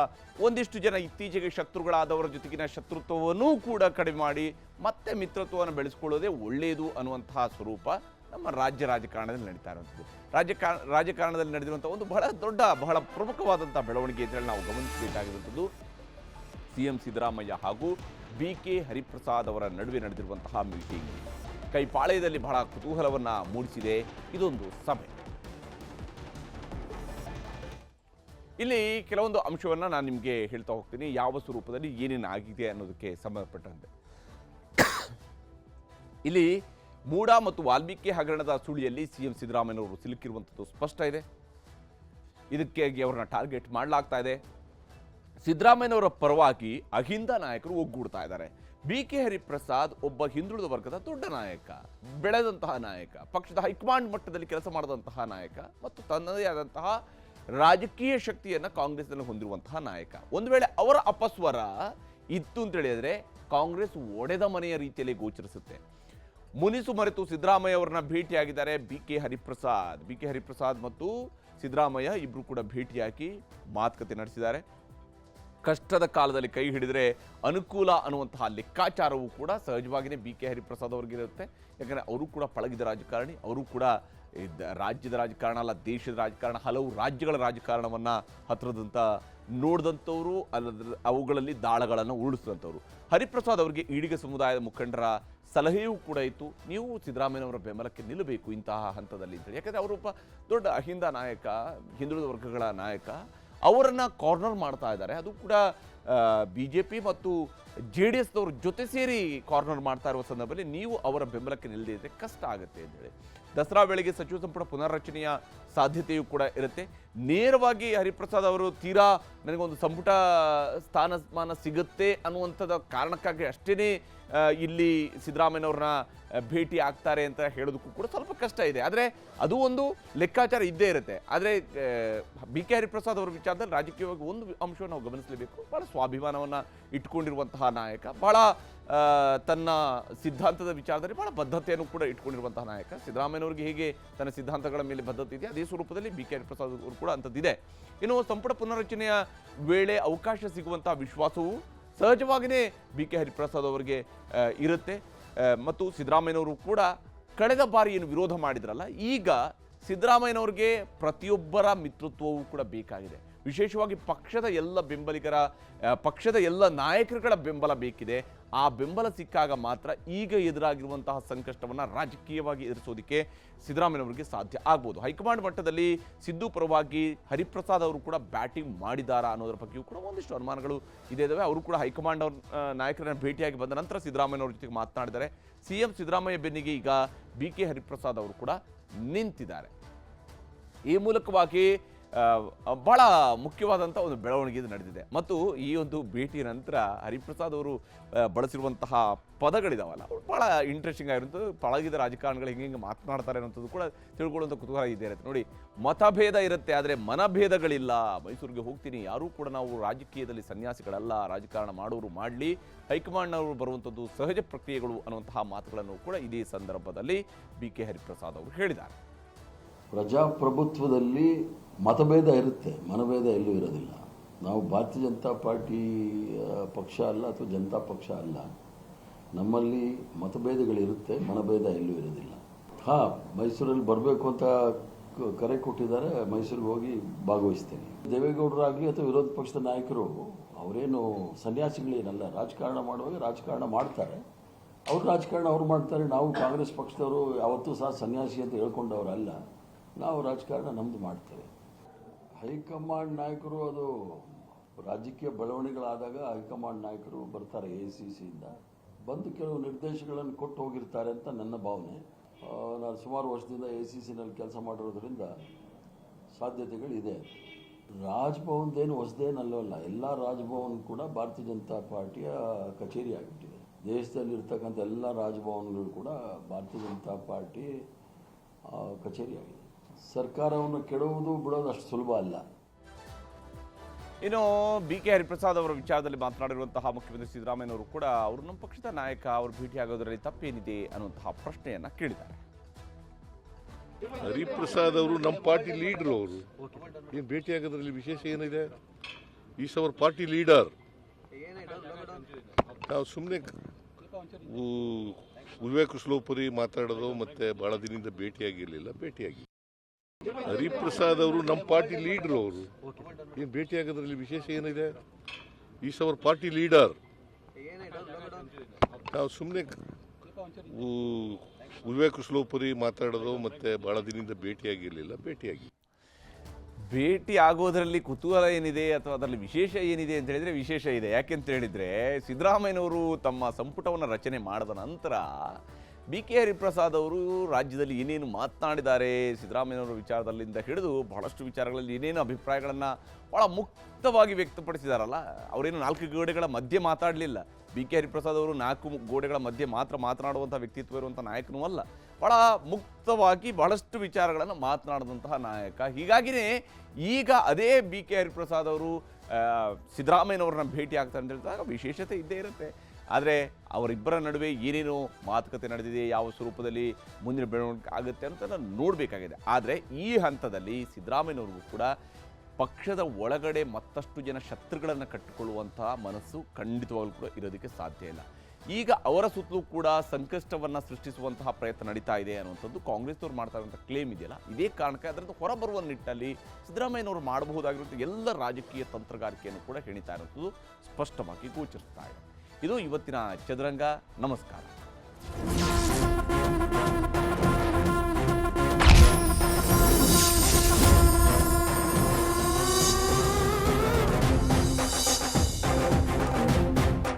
ಒಂದಿಷ್ಟು ಜನ ಇತ್ತೀಚೆಗೆ ಶತ್ರುಗಳಾದವರ ಜೊತೆಗಿನ ಶತ್ರುತ್ವವನ್ನೂ ಕೂಡ ಕಡಿಮೆ ಮಾಡಿ ಮತ್ತೆ ಮಿತ್ರತ್ವವನ್ನು ಬೆಳೆಸ್ಕೊಳ್ಳೋದೇ ಒಳ್ಳೆಯದು ಅನ್ನುವಂತಹ ಸ್ವರೂಪ ನಮ್ಮ ರಾಜ್ಯ ರಾಜಕಾರಣದಲ್ಲಿ ನಡೀತಾ ಇರುವಂಥದ್ದು. ರಾಜ್ಯ ರಾಜಕಾರಣದಲ್ಲಿ ನಡೆದಿರುವಂಥ ಒಂದು ಬಹಳ ದೊಡ್ಡ, ಬಹಳ ಪ್ರಮುಖವಾದಂಥ ಬೆಳವಣಿಗೆ ಅಂತೇಳಿ ನಾವು ಗಮನಿಸಬೇಕಾಗಿರುವಂಥದ್ದು ಸಿ ಎಂ ಸಿದ್ದರಾಮಯ್ಯ ಹಾಗೂ ಬಿ ಕೆ ಹರಿಪ್ರಸಾದ್ ಅವರ ನಡುವೆ ನಡೆದಿರುವಂತಹ ಮೀಟಿಂಗ್ ಕೈಪಾಳ್ಯದಲ್ಲಿ ಬಹಳ ಕುತೂಹಲವನ್ನು ಮೂಡಿಸಿದೆ ಇದೊಂದು ಸಭೆ. ಇಲ್ಲಿ ಕೆಲವೊಂದು ಅಂಶವನ್ನು ನಾನು ನಿಮಗೆ ಹೇಳ್ತಾ ಹೋಗ್ತೀನಿ. ಯಾವ ಸ್ವರೂಪದಲ್ಲಿ ಏನೇನು ಆಗಿದೆ ಅನ್ನೋದಕ್ಕೆ ಸಂಬಂಧಪಟ್ಟಂತೆ. ಇಲ್ಲಿ ಮೂಡ ಮತ್ತು ವಾಲ್ಮೀಕಿ ಹಗರಣದ ಸುಳಿಯಲ್ಲಿ ಸಿ ಎಂ ಸಿದ್ದರಾಮಯ್ಯನವರು ಸಿಲುಕಿರುವಂಥದ್ದು ಸ್ಪಷ್ಟ ಇದೆ. ಇದಕ್ಕಾಗಿ ಅವರನ್ನ ಟಾರ್ಗೆಟ್ ಮಾಡಲಾಗ್ತಾ ಇದೆ. ಸಿದ್ದರಾಮಯ್ಯನವರ ಪರವಾಗಿ ಅಹಿಂದ ನಾಯಕರು ಒಗ್ಗೂಡ್ತಾ ಇದ್ದಾರೆ. ಬಿ ಕೆ ಹರಿಪ್ರಸಾದ್ ಒಬ್ಬ ಹಿಂದುಳಿದ ವರ್ಗದ ದೊಡ್ಡ ನಾಯಕ, ಬೆಳೆದಂತಹ ನಾಯಕ, ಪಕ್ಷದ ಹೈಕಮಾಂಡ್ ಮಟ್ಟದಲ್ಲಿ ಕೆಲಸ ಮಾಡಿದಂತಹ ನಾಯಕ ಮತ್ತು ತನ್ನದೇ ಆದಂತಹ ರಾಜಕೀಯ ಶಕ್ತಿಯನ್ನು ಕಾಂಗ್ರೆಸ್ನಲ್ಲಿ ಹೊಂದಿರುವಂತಹ ನಾಯಕ. ಒಂದು ವೇಳೆ ಅವರ ಅಪಸ್ವರ ಇತ್ತು ಅಂತ ಹೇಳಿದರೆ ಕಾಂಗ್ರೆಸ್ ಒಡೆದ ಮನೆಯ ರೀತಿಯಲ್ಲಿ ಗೋಚರಿಸುತ್ತೆ. ಮುನಿಸು ಮರೆತು ಸಿದ್ದರಾಮಯ್ಯ ಅವರನ್ನ ಭೇಟಿಯಾಗಿದ್ದಾರೆ B K Hariprasad. B K Hariprasad ಮತ್ತು ಸಿದ್ದರಾಮಯ್ಯ ಇಬ್ಬರು ಕೂಡ ಭೇಟಿಯಾಗಿ ಮಾತುಕತೆ ನಡೆಸಿದ್ದಾರೆ. ಕಷ್ಟದ ಕಾಲದಲ್ಲಿ ಕೈ ಹಿಡಿದರೆ ಅನುಕೂಲ ಅನ್ನುವಂತಹ ಲೆಕ್ಕಾಚಾರವೂ ಕೂಡ ಸಹಜವಾಗಿಯೇ ಬಿ ಕೆ ಹರಿಪ್ರಸಾದ್ ಅವ್ರಿಗಿರುತ್ತೆ ಯಾಕಂದರೆ ಅವರು ಕೂಡ ಪಳಗಿದ ರಾಜಕಾರಣಿ, ಅವರು ಕೂಡ ರಾಜ್ಯದ ರಾಜಕಾರಣ ಅಲ್ಲ, ದೇಶದ ರಾಜಕಾರಣ, ಹಲವು ರಾಜ್ಯಗಳ ರಾಜಕಾರಣವನ್ನು ಹತ್ತಿರದಂಥ ನೋಡಿದಂಥವರು, ಅಲ್ಲದ ಅವುಗಳಲ್ಲಿ ದಾಳಗಳನ್ನು ಉರುಳಿಸಿದಂಥವ್ರು. ಹರಿಪ್ರಸಾದ್ ಅವರಿಗೆ ಈಡಿಗ ಸಮುದಾಯದ ಮುಖಂಡರ ಸಲಹೆಯೂ ಕೂಡ ಇತ್ತು. ನೀವು ಸಿದ್ದರಾಮಯ್ಯನವರ ಬೆಂಬಲಕ್ಕೆ ನಿಲ್ಲಬೇಕು ಇಂತಹ ಹಂತದಲ್ಲಿ ಅಂತೇಳಿ. ಯಾಕಂದರೆ ಅವರೊಬ್ಬ ದೊಡ್ಡ ಅಹಿಂದ ನಾಯಕ, ಹಿಂದುಳಿದ ವರ್ಗಗಳ ನಾಯಕ. ಅವರನ್ನು ಕಾರ್ನರ್ ಮಾಡ್ತಾ ಇದ್ದಾರೆ. ಅದು ಕೂಡ ಬಿ ಜೆ ಪಿ ಮತ್ತು ಜೆ ಡಿ ಎಸ್ನವ್ರ ಜೊತೆ ಸೇರಿ ಕಾರ್ನರ್ ಮಾಡ್ತಾ ಇರುವ ಸಂದರ್ಭದಲ್ಲಿ ನೀವು ಅವರ ಬೆಂಬಲಕ್ಕೆ ನಿಲ್ಲದೇ ಇದ್ರೆ ಕಷ್ಟ ಆಗುತ್ತೆ ಅಂತ ಹೇಳಿ. ದಸರಾ ವೇಳೆಗೆ ಸಚಿವ ಸಂಪುಟ ಪುನರ್ರಚನೆಯ ಸಾಧ್ಯತೆಯೂ ಕೂಡ ಇರುತ್ತೆ. ನೇರವಾಗಿ ಹರಿಪ್ರಸಾದ್ ಅವರು ತೀರಾ ನನಗೊಂದು ಸಂಪುಟ ಸ್ಥಾನಮಾನ ಸಿಗುತ್ತೆ ಅನ್ನುವಂಥದ್ದು ಕಾರಣಕ್ಕಾಗಿ ಅಷ್ಟೇ ಇಲ್ಲಿ ಸಿದ್ದರಾಮಯ್ಯನವ್ರನ್ನ ಭೇಟಿ ಆಗ್ತಾರೆ ಅಂತ ಹೇಳೋದಕ್ಕೂ ಕೂಡ ಸ್ವಲ್ಪ ಕಷ್ಟ ಇದೆ. ಆದರೆ ಅದು ಒಂದು ಲೆಕ್ಕಾಚಾರ ಇದ್ದೇ ಇರುತ್ತೆ. ಆದರೆ ಬಿ ಕೆ ಹರಿಪ್ರಸಾದ್ ಅವರ ವಿಚಾರದಲ್ಲಿ ರಾಜಕೀಯವಾಗಿ ಒಂದು ಅಂಶವನ್ನು ನಾವು ಗಮನಿಸಲೇಬೇಕು. ಭಾಳ ಸ್ವಾಭಿಮಾನವನ್ನು ಇಟ್ಕೊಂಡಿರುವಂತಹ ನಾಯಕ ಭಾಳ ತನ್ನ ಸಿದ್ಧಾಂತದ ವಿಚಾರದಲ್ಲಿ ಭಾಳ ಬದ್ಧತೆಯನ್ನು ಕೂಡ ಇಟ್ಕೊಂಡಿರುವಂತಹ ನಾಯಕ. ಸಿದ್ದರಾಮಯ್ಯನವರಿಗೆ ಹೇಗೆ ತನ್ನ ಸಿದ್ಧಾಂತಗಳ ಮೇಲೆ ಬದ್ಧತೆ ಇದೆ ಅದೇ ಸ್ವರೂಪದಲ್ಲಿ ಬಿ ಕೆ ಹರಿಪ್ರಸಾದ್ ಅವರು ಕೂಡ ಅಂಥದ್ದಿದೆ. ಇನ್ನು ಸಂಪುಟ ಪುನರಚನೆಯ ವೇಳೆ ಅವಕಾಶ ಸಿಗುವಂತಹ ವಿಶ್ವಾಸವು ಸಹಜವಾಗಿಯೇ ಬಿ ಕೆ ಹರಿಪ್ರಸಾದ್ ಅವರಿಗೆ ಇರುತ್ತೆ. ಮತ್ತು ಸಿದ್ದರಾಮಯ್ಯನವರು ಕೂಡ ಕಳೆದ ಬಾರಿ ಏನು ವಿರೋಧ ಮಾಡಿದ್ರಲ್ಲ, ಈಗ ಸಿದ್ದರಾಮಯ್ಯನವ್ರಿಗೆ ಪ್ರತಿಯೊಬ್ಬರ ಮಿತ್ರತ್ವವೂ ಕೂಡ ಬೇಕಾಗಿದೆ. ವಿಶೇಷವಾಗಿ ಪಕ್ಷದ ಎಲ್ಲ ಬೆಂಬಲಿಗರ ಪಕ್ಷದ ಎಲ್ಲ ನಾಯಕರುಗಳ ಬೆಂಬಲ ಬೇಕಿದೆ. ಆ ಬೆಂಬಲ ಸಿಕ್ಕಾಗ ಮಾತ್ರ ಈಗ ಎದುರಾಗಿರುವಂತಹ ಸಂಕಷ್ಟವನ್ನು ರಾಜಕೀಯವಾಗಿ ಎದುರಿಸೋದಕ್ಕೆ ಸಿದ್ದರಾಮಯ್ಯನವರಿಗೆ ಸಾಧ್ಯ ಆಗ್ಬೋದು. ಹೈಕಮಾಂಡ್ ಮಟ್ಟದಲ್ಲಿ ಸಿದ್ದು ಪರವಾಗಿ ಹರಿಪ್ರಸಾದ್ ಅವರು ಕೂಡ ಬ್ಯಾಟಿಂಗ್ ಮಾಡಿದಾರಾ ಅನ್ನೋದ್ರ ಬಗ್ಗೆಯೂ ಕೂಡ ಒಂದಿಷ್ಟು ಅನುಮಾನಗಳು ಇದೆ ಇದಾವೆ. ಅವರು ಕೂಡ ಹೈಕಮಾಂಡ್ ಅವ್ರ ನಾಯಕರನ್ನು ಭೇಟಿಯಾಗಿ ಬಂದ ನಂತರ ಸಿದ್ದರಾಮಯ್ಯನವ್ರ ಜೊತೆಗೆ ಮಾತನಾಡಿದ್ದಾರೆ. ಸಿ ಎಂ ಸಿದ್ದರಾಮಯ್ಯ ಬೆನ್ನಿಗೆ ಈಗ ಬಿ ಕೆ ಹರಿಪ್ರಸಾದ್ ಅವರು ಕೂಡ ನಿಂತಿದ್ದಾರೆ. ಈ ಮೂಲಕವಾಗಿ ಬಹಳ ಮುಖ್ಯವಾದಂಥ ಒಂದು ಬೆಳವಣಿಗೆ ನಡೆದಿದೆ. ಮತ್ತು ಈ ಒಂದು ಭೇಟಿಯ ನಂತರ ಹರಿಪ್ರಸಾದ್ ಅವರು ಬಳಸಿರುವಂತಹ ಪದಗಳಿದಾವಲ್ಲ ಅವ್ರು ಬಹಳ ಇಂಟ್ರೆಸ್ಟಿಂಗ್ ಆಗಿರುವಂಥದ್ದು. ಪಳಗಿದ ರಾಜಕಾರಣಿಗಳು ಹಿಂಗೆ ಹಿಂಗೆ ಮಾತನಾಡ್ತಾರೆ ಅನ್ನೋಂಥದ್ದು ಕೂಡ ತಿಳ್ಕೊಳ್ಳುವಂಥ ಕುತೂಹಲ ಇದೆ ಇರುತ್ತೆ. ನೋಡಿ, ಮತಭೇದ ಇರುತ್ತೆ, ಆದರೆ ಮನಭೇದಗಳಿಲ್ಲ. ಮೈಸೂರಿಗೆ ಹೋಗ್ತೀನಿ, ಯಾರೂ ಕೂಡ ನಾವು ರಾಜಕೀಯದಲ್ಲಿ ಸನ್ಯಾಸಿಗಳಲ್ಲ, ರಾಜಕಾರಣ ಮಾಡೋರು ಮಾಡಲಿ, ಹೈಕಮಾಂಡ್ನವರು ಬರುವಂಥದ್ದು ಸಹಜ ಪ್ರಕ್ರಿಯೆಗಳು ಅನ್ನುವಂತಹ ಮಾತುಗಳನ್ನು ಕೂಡ ಇದೇ ಸಂದರ್ಭದಲ್ಲಿ ಬಿ ಕೆ ಹರಿಪ್ರಸಾದ್ ಅವರು ಹೇಳಿದ್ದಾರೆ. ಪ್ರಜಾಪ್ರಭುತ್ವದಲ್ಲಿ ಮತಭೇದ ಇರುತ್ತೆ, ಮನಭೇದ ಎಲ್ಲೂ ಇರೋದಿಲ್ಲ. ನಾವು ಭಾರತೀಯ ಜನತಾ ಪಾರ್ಟಿ ಪಕ್ಷ ಅಲ್ಲ ಅಥವಾ ಜನತಾ ಪಕ್ಷ ಅಲ್ಲ, ನಮ್ಮಲ್ಲಿ ಮತಭೇದಗಳಿರುತ್ತೆ, ಮನಭೇದ ಎಲ್ಲೂ ಇರೋದಿಲ್ಲ. ಹಾಂ, ಮೈಸೂರಲ್ಲಿ ಬರಬೇಕು ಅಂತ ಕರೆ ಕೊಟ್ಟಿದ್ದಾರೆ, ಮೈಸೂರಿಗೆ ಹೋಗಿ ಭಾಗವಹಿಸ್ತೇನೆ. ದೇವೇಗೌಡರಾಗಲಿ ಅಥವಾ ವಿರೋಧ ಪಕ್ಷದ ನಾಯಕರು, ಅವರೇನು ಸನ್ಯಾಸಿಗಳೇನಲ್ಲ, ರಾಜಕಾರಣ ಮಾಡುವಾಗ ರಾಜಕಾರಣ ಮಾಡ್ತಾರೆ. ಅವ್ರು ರಾಜಕಾರಣ ಅವ್ರು ಮಾಡ್ತಾರೆ, ನಾವು ಕಾಂಗ್ರೆಸ್ ಪಕ್ಷದವರು ಯಾವತ್ತೂ ಸಹ ಸನ್ಯಾಸಿ ಅಂತ ಹೇಳ್ಕೊಂಡವರಲ್ಲ. ನಾವು ರಾಜಕಾರಣ ನಮ್ಮದು ಮಾಡ್ತೇವೆ. ಹೈಕಮಾಂಡ್ ನಾಯಕರು ಅದು ರಾಜಕೀಯ ಬೆಳವಣಿಗೆಗಳಾದಾಗ ಹೈಕಮಾಂಡ್ ನಾಯಕರು ಬರ್ತಾರೆ ಎ ಸಿ ಸಿಯಿಂದ ಬಂದು ಕೆಲವು ನಿರ್ದೇಶಗಳನ್ನು ಕೊಟ್ಟು ಹೋಗಿರ್ತಾರೆ ಅಂತ ನನ್ನ ಭಾವನೆ. ನಾನು ಸುಮಾರು ವರ್ಷದಿಂದ ಎ ಸಿ ಸಿನಲ್ಲಿ ಕೆಲಸ ಮಾಡಿರೋದ್ರಿಂದ ಸಾಧ್ಯತೆಗಳಿದೆ. ರಾಜ್ಭವನ್ದೇನು ಹೊಸದೇನಲ್ಲವಲ್ಲ ಎಲ್ಲ ರಾಜ್ಭವನ್ ಕೂಡ ಭಾರತೀಯ ಜನತಾ ಪಾರ್ಟಿಯ ಕಚೇರಿ ಆಗಿಬಿಟ್ಟಿದೆ. ದೇಶದಲ್ಲಿ ಇರ್ತಕ್ಕಂಥ ಎಲ್ಲ ರಾಜಭವನಗಳು ಕೂಡ ಭಾರತೀಯ ಜನತಾ ಪಾರ್ಟಿ ಆ, ಕಚೇರಿಯಾಗಿದೆ ಸರ್ಕಾರವನ್ನು ಕೆಡುವುದು ಬಿಡೋದು ಅಷ್ಟು ಸುಲಭ ಅಲ್ಲ. ಇನ್ನು ಬಿ ಕೆ ಹರಿಪ್ರಸಾದ್ ಅವರ ವಿಚಾರದಲ್ಲಿ ಮಾತನಾಡಿರುವಂತಹ ಮುಖ್ಯಮಂತ್ರಿ ಸಿದ್ದರಾಮಯ್ಯನವರು ಕೂಡ ಅವರು ನಮ್ಮ ಪಕ್ಷದ ನಾಯಕ ಅವರು ಭೇಟಿಯಾಗೋದರಲ್ಲಿ ತಪ್ಪೇನಿದೆ ಅನ್ನುವಂತಹ ಪ್ರಶ್ನೆಯನ್ನ ಕೇಳಿದ್ದಾರೆ. ಹರಿಪ್ರಸಾದ್ ಅವರು ನಮ್ಮ ಪಾರ್ಟಿ ಲೀಡರ್ ಅವರು. ಏನು ಭೇಟಿ ಆಗೋದ್ರಲ್ಲಿ ವಿಶೇಷ ಏನಿದೆ? Is our party leader. ನಾವು ಸುಮ್ಮನೆ ವಿವೇಕ ಸ್ಲೋಪುರಿ ಮಾತಾಡೋದು ಮತ್ತೆ ಬಹಳ ದಿನದಿಂದ ಭೇಟಿಯಾಗಿರಲಿಲ್ಲ ಭೇಟಿಯಾಗಿ ಹರಿಪ್ರಸಾದ್ ಅವರು ನಮ್ಮ ಪಾರ್ಟಿ ಲೀಡರ್ ಅವರು. ಏನು ಭೇಟಿ ಆಗೋದ್ರಲ್ಲಿ ವಿಶೇಷ ಏನಿದೆ? Is our party leader. ನಾವು ಸುಮ್ಮನೆ ವಿವೇಕ ಶ್ಲೋಪರಿ ಮಾತಾಡೋದು ಮತ್ತೆ ಬಹಳ ದಿನದಿಂದ ಭೇಟಿಯಾಗಿರಲಿಲ್ಲ, ಭೇಟಿಯಾಗಿ. ಭೇಟಿ ಆಗೋದರಲ್ಲಿ ಕುತೂಹಲ ಏನಿದೆ ಅಥವಾ ಅದರಲ್ಲಿ ವಿಶೇಷ ಏನಿದೆ ಅಂತ ಹೇಳಿದ್ರೆ ವಿಶೇಷ ಇದೆ. ಯಾಕೆಂತ ಹೇಳಿದ್ರೆ ಸಿದ್ದರಾಮಯ್ಯನವರು ತಮ್ಮ ಸಂಪುಟವನ್ನು ರಚನೆ ಮಾಡಿದ ನಂತರ ಬಿ ಕೆ ಹರಿಪ್ರಸಾದ್ ಅವರು ರಾಜ್ಯದಲ್ಲಿ ಏನೇನು ಮಾತನಾಡಿದ್ದಾರೆ? ಸಿದ್ದರಾಮಯ್ಯನವರ ವಿಚಾರದಲ್ಲಿಂದ ಹಿಡಿದು ಬಹಳಷ್ಟು ವಿಚಾರಗಳಲ್ಲಿ ಏನೇನು ಅಭಿಪ್ರಾಯಗಳನ್ನು ಭಾಳ ಮುಕ್ತವಾಗಿ ವ್ಯಕ್ತಪಡಿಸಿದಾರಲ್ಲ, ಅವರೇನು ನಾಲ್ಕು ಗೋಡೆಗಳ ಮಧ್ಯೆ ಮಾತಾಡಲಿಲ್ಲ. ಬಿ ಕೆ ಹರಿಪ್ರಸಾದ್ ಅವರು ನಾಲ್ಕು ಗೋಡೆಗಳ ಮಧ್ಯೆ ಮಾತ್ರ ಮಾತನಾಡುವಂಥ ವ್ಯಕ್ತಿತ್ವ ಇರುವಂಥ ನಾಯಕನೂ ಅಲ್ಲ. ಭಾಳ ಮುಕ್ತವಾಗಿ ಬಹಳಷ್ಟು ವಿಚಾರಗಳನ್ನು ಮಾತನಾಡಿದಂತಹ ನಾಯಕ. ಹೀಗಾಗಿಯೇ ಈಗ ಅದೇ ಬಿ ಕೆ ಹರಿಪ್ರಸಾದ್ ಅವರು ಸಿದ್ದರಾಮಯ್ಯನವರನ್ನ ಭೇಟಿ ಆಗ್ತಾರೆ ಅಂತ ಹೇಳಿದಾಗ ವಿಶೇಷತೆ ಇದ್ದೇ ಇರುತ್ತೆ. ಆದರೆ ಅವರಿಬ್ಬರ ನಡುವೆ ಏನೇನು ಮಾತುಕತೆ ನಡೆದಿದೆ, ಯಾವ ಸ್ವರೂಪದಲ್ಲಿ ಮುಂದಿನ ಬೆಳವಣಿಗೆ ಆಗುತ್ತೆ ಅಂತ ನಾನು ನೋಡಬೇಕಾಗಿದೆ. ಆದರೆ ಈ ಹಂತದಲ್ಲಿ ಸಿದ್ದರಾಮಯ್ಯನವ್ರಿಗೂ ಕೂಡ ಪಕ್ಷದ ಒಳಗಡೆ ಮತ್ತಷ್ಟು ಜನ ಶತ್ರುಗಳನ್ನು ಕಟ್ಟಿಕೊಳ್ಳುವಂತಹ ಮನಸ್ಸು ಖಂಡಿತವಾಗಲೂ ಕೂಡ ಇರೋದಕ್ಕೆ ಸಾಧ್ಯ ಇಲ್ಲ. ಈಗ ಅವರ ಸುತ್ತಲೂ ಕೂಡ ಸಂಕಷ್ಟವನ್ನು ಸೃಷ್ಟಿಸುವಂತಹ ಪ್ರಯತ್ನ ನಡೀತಾ ಇದೆ ಅನ್ನುವಂಥದ್ದು ಕಾಂಗ್ರೆಸ್ನವ್ರು ಮಾಡ್ತಾ ಇರುವಂಥ ಕ್ಲೇಮ್ ಇದೆಯಲ್ಲ? ಇದೇ ಕಾರಣಕ್ಕೆ ಅದರಿಂದ ಹೊರಬರುವ ನಿಟ್ಟಲ್ಲಿ ಸಿದ್ದರಾಮಯ್ಯನವರು ಮಾಡಬಹುದಾಗಿರುವಂಥ ಎಲ್ಲ ರಾಜಕೀಯ ತಂತ್ರಗಾರಿಕೆಯನ್ನು ಕೂಡ ಹೆಣಿತಾ ಇರುವಂಥದ್ದು ಸ್ಪಷ್ಟವಾಗಿ ಗೋಚರಿಸ್ತಾ ಇದೆ. ಇದು ಇವತ್ತಿನ ಚದುರಂಗ. ನಮಸ್ಕಾರ.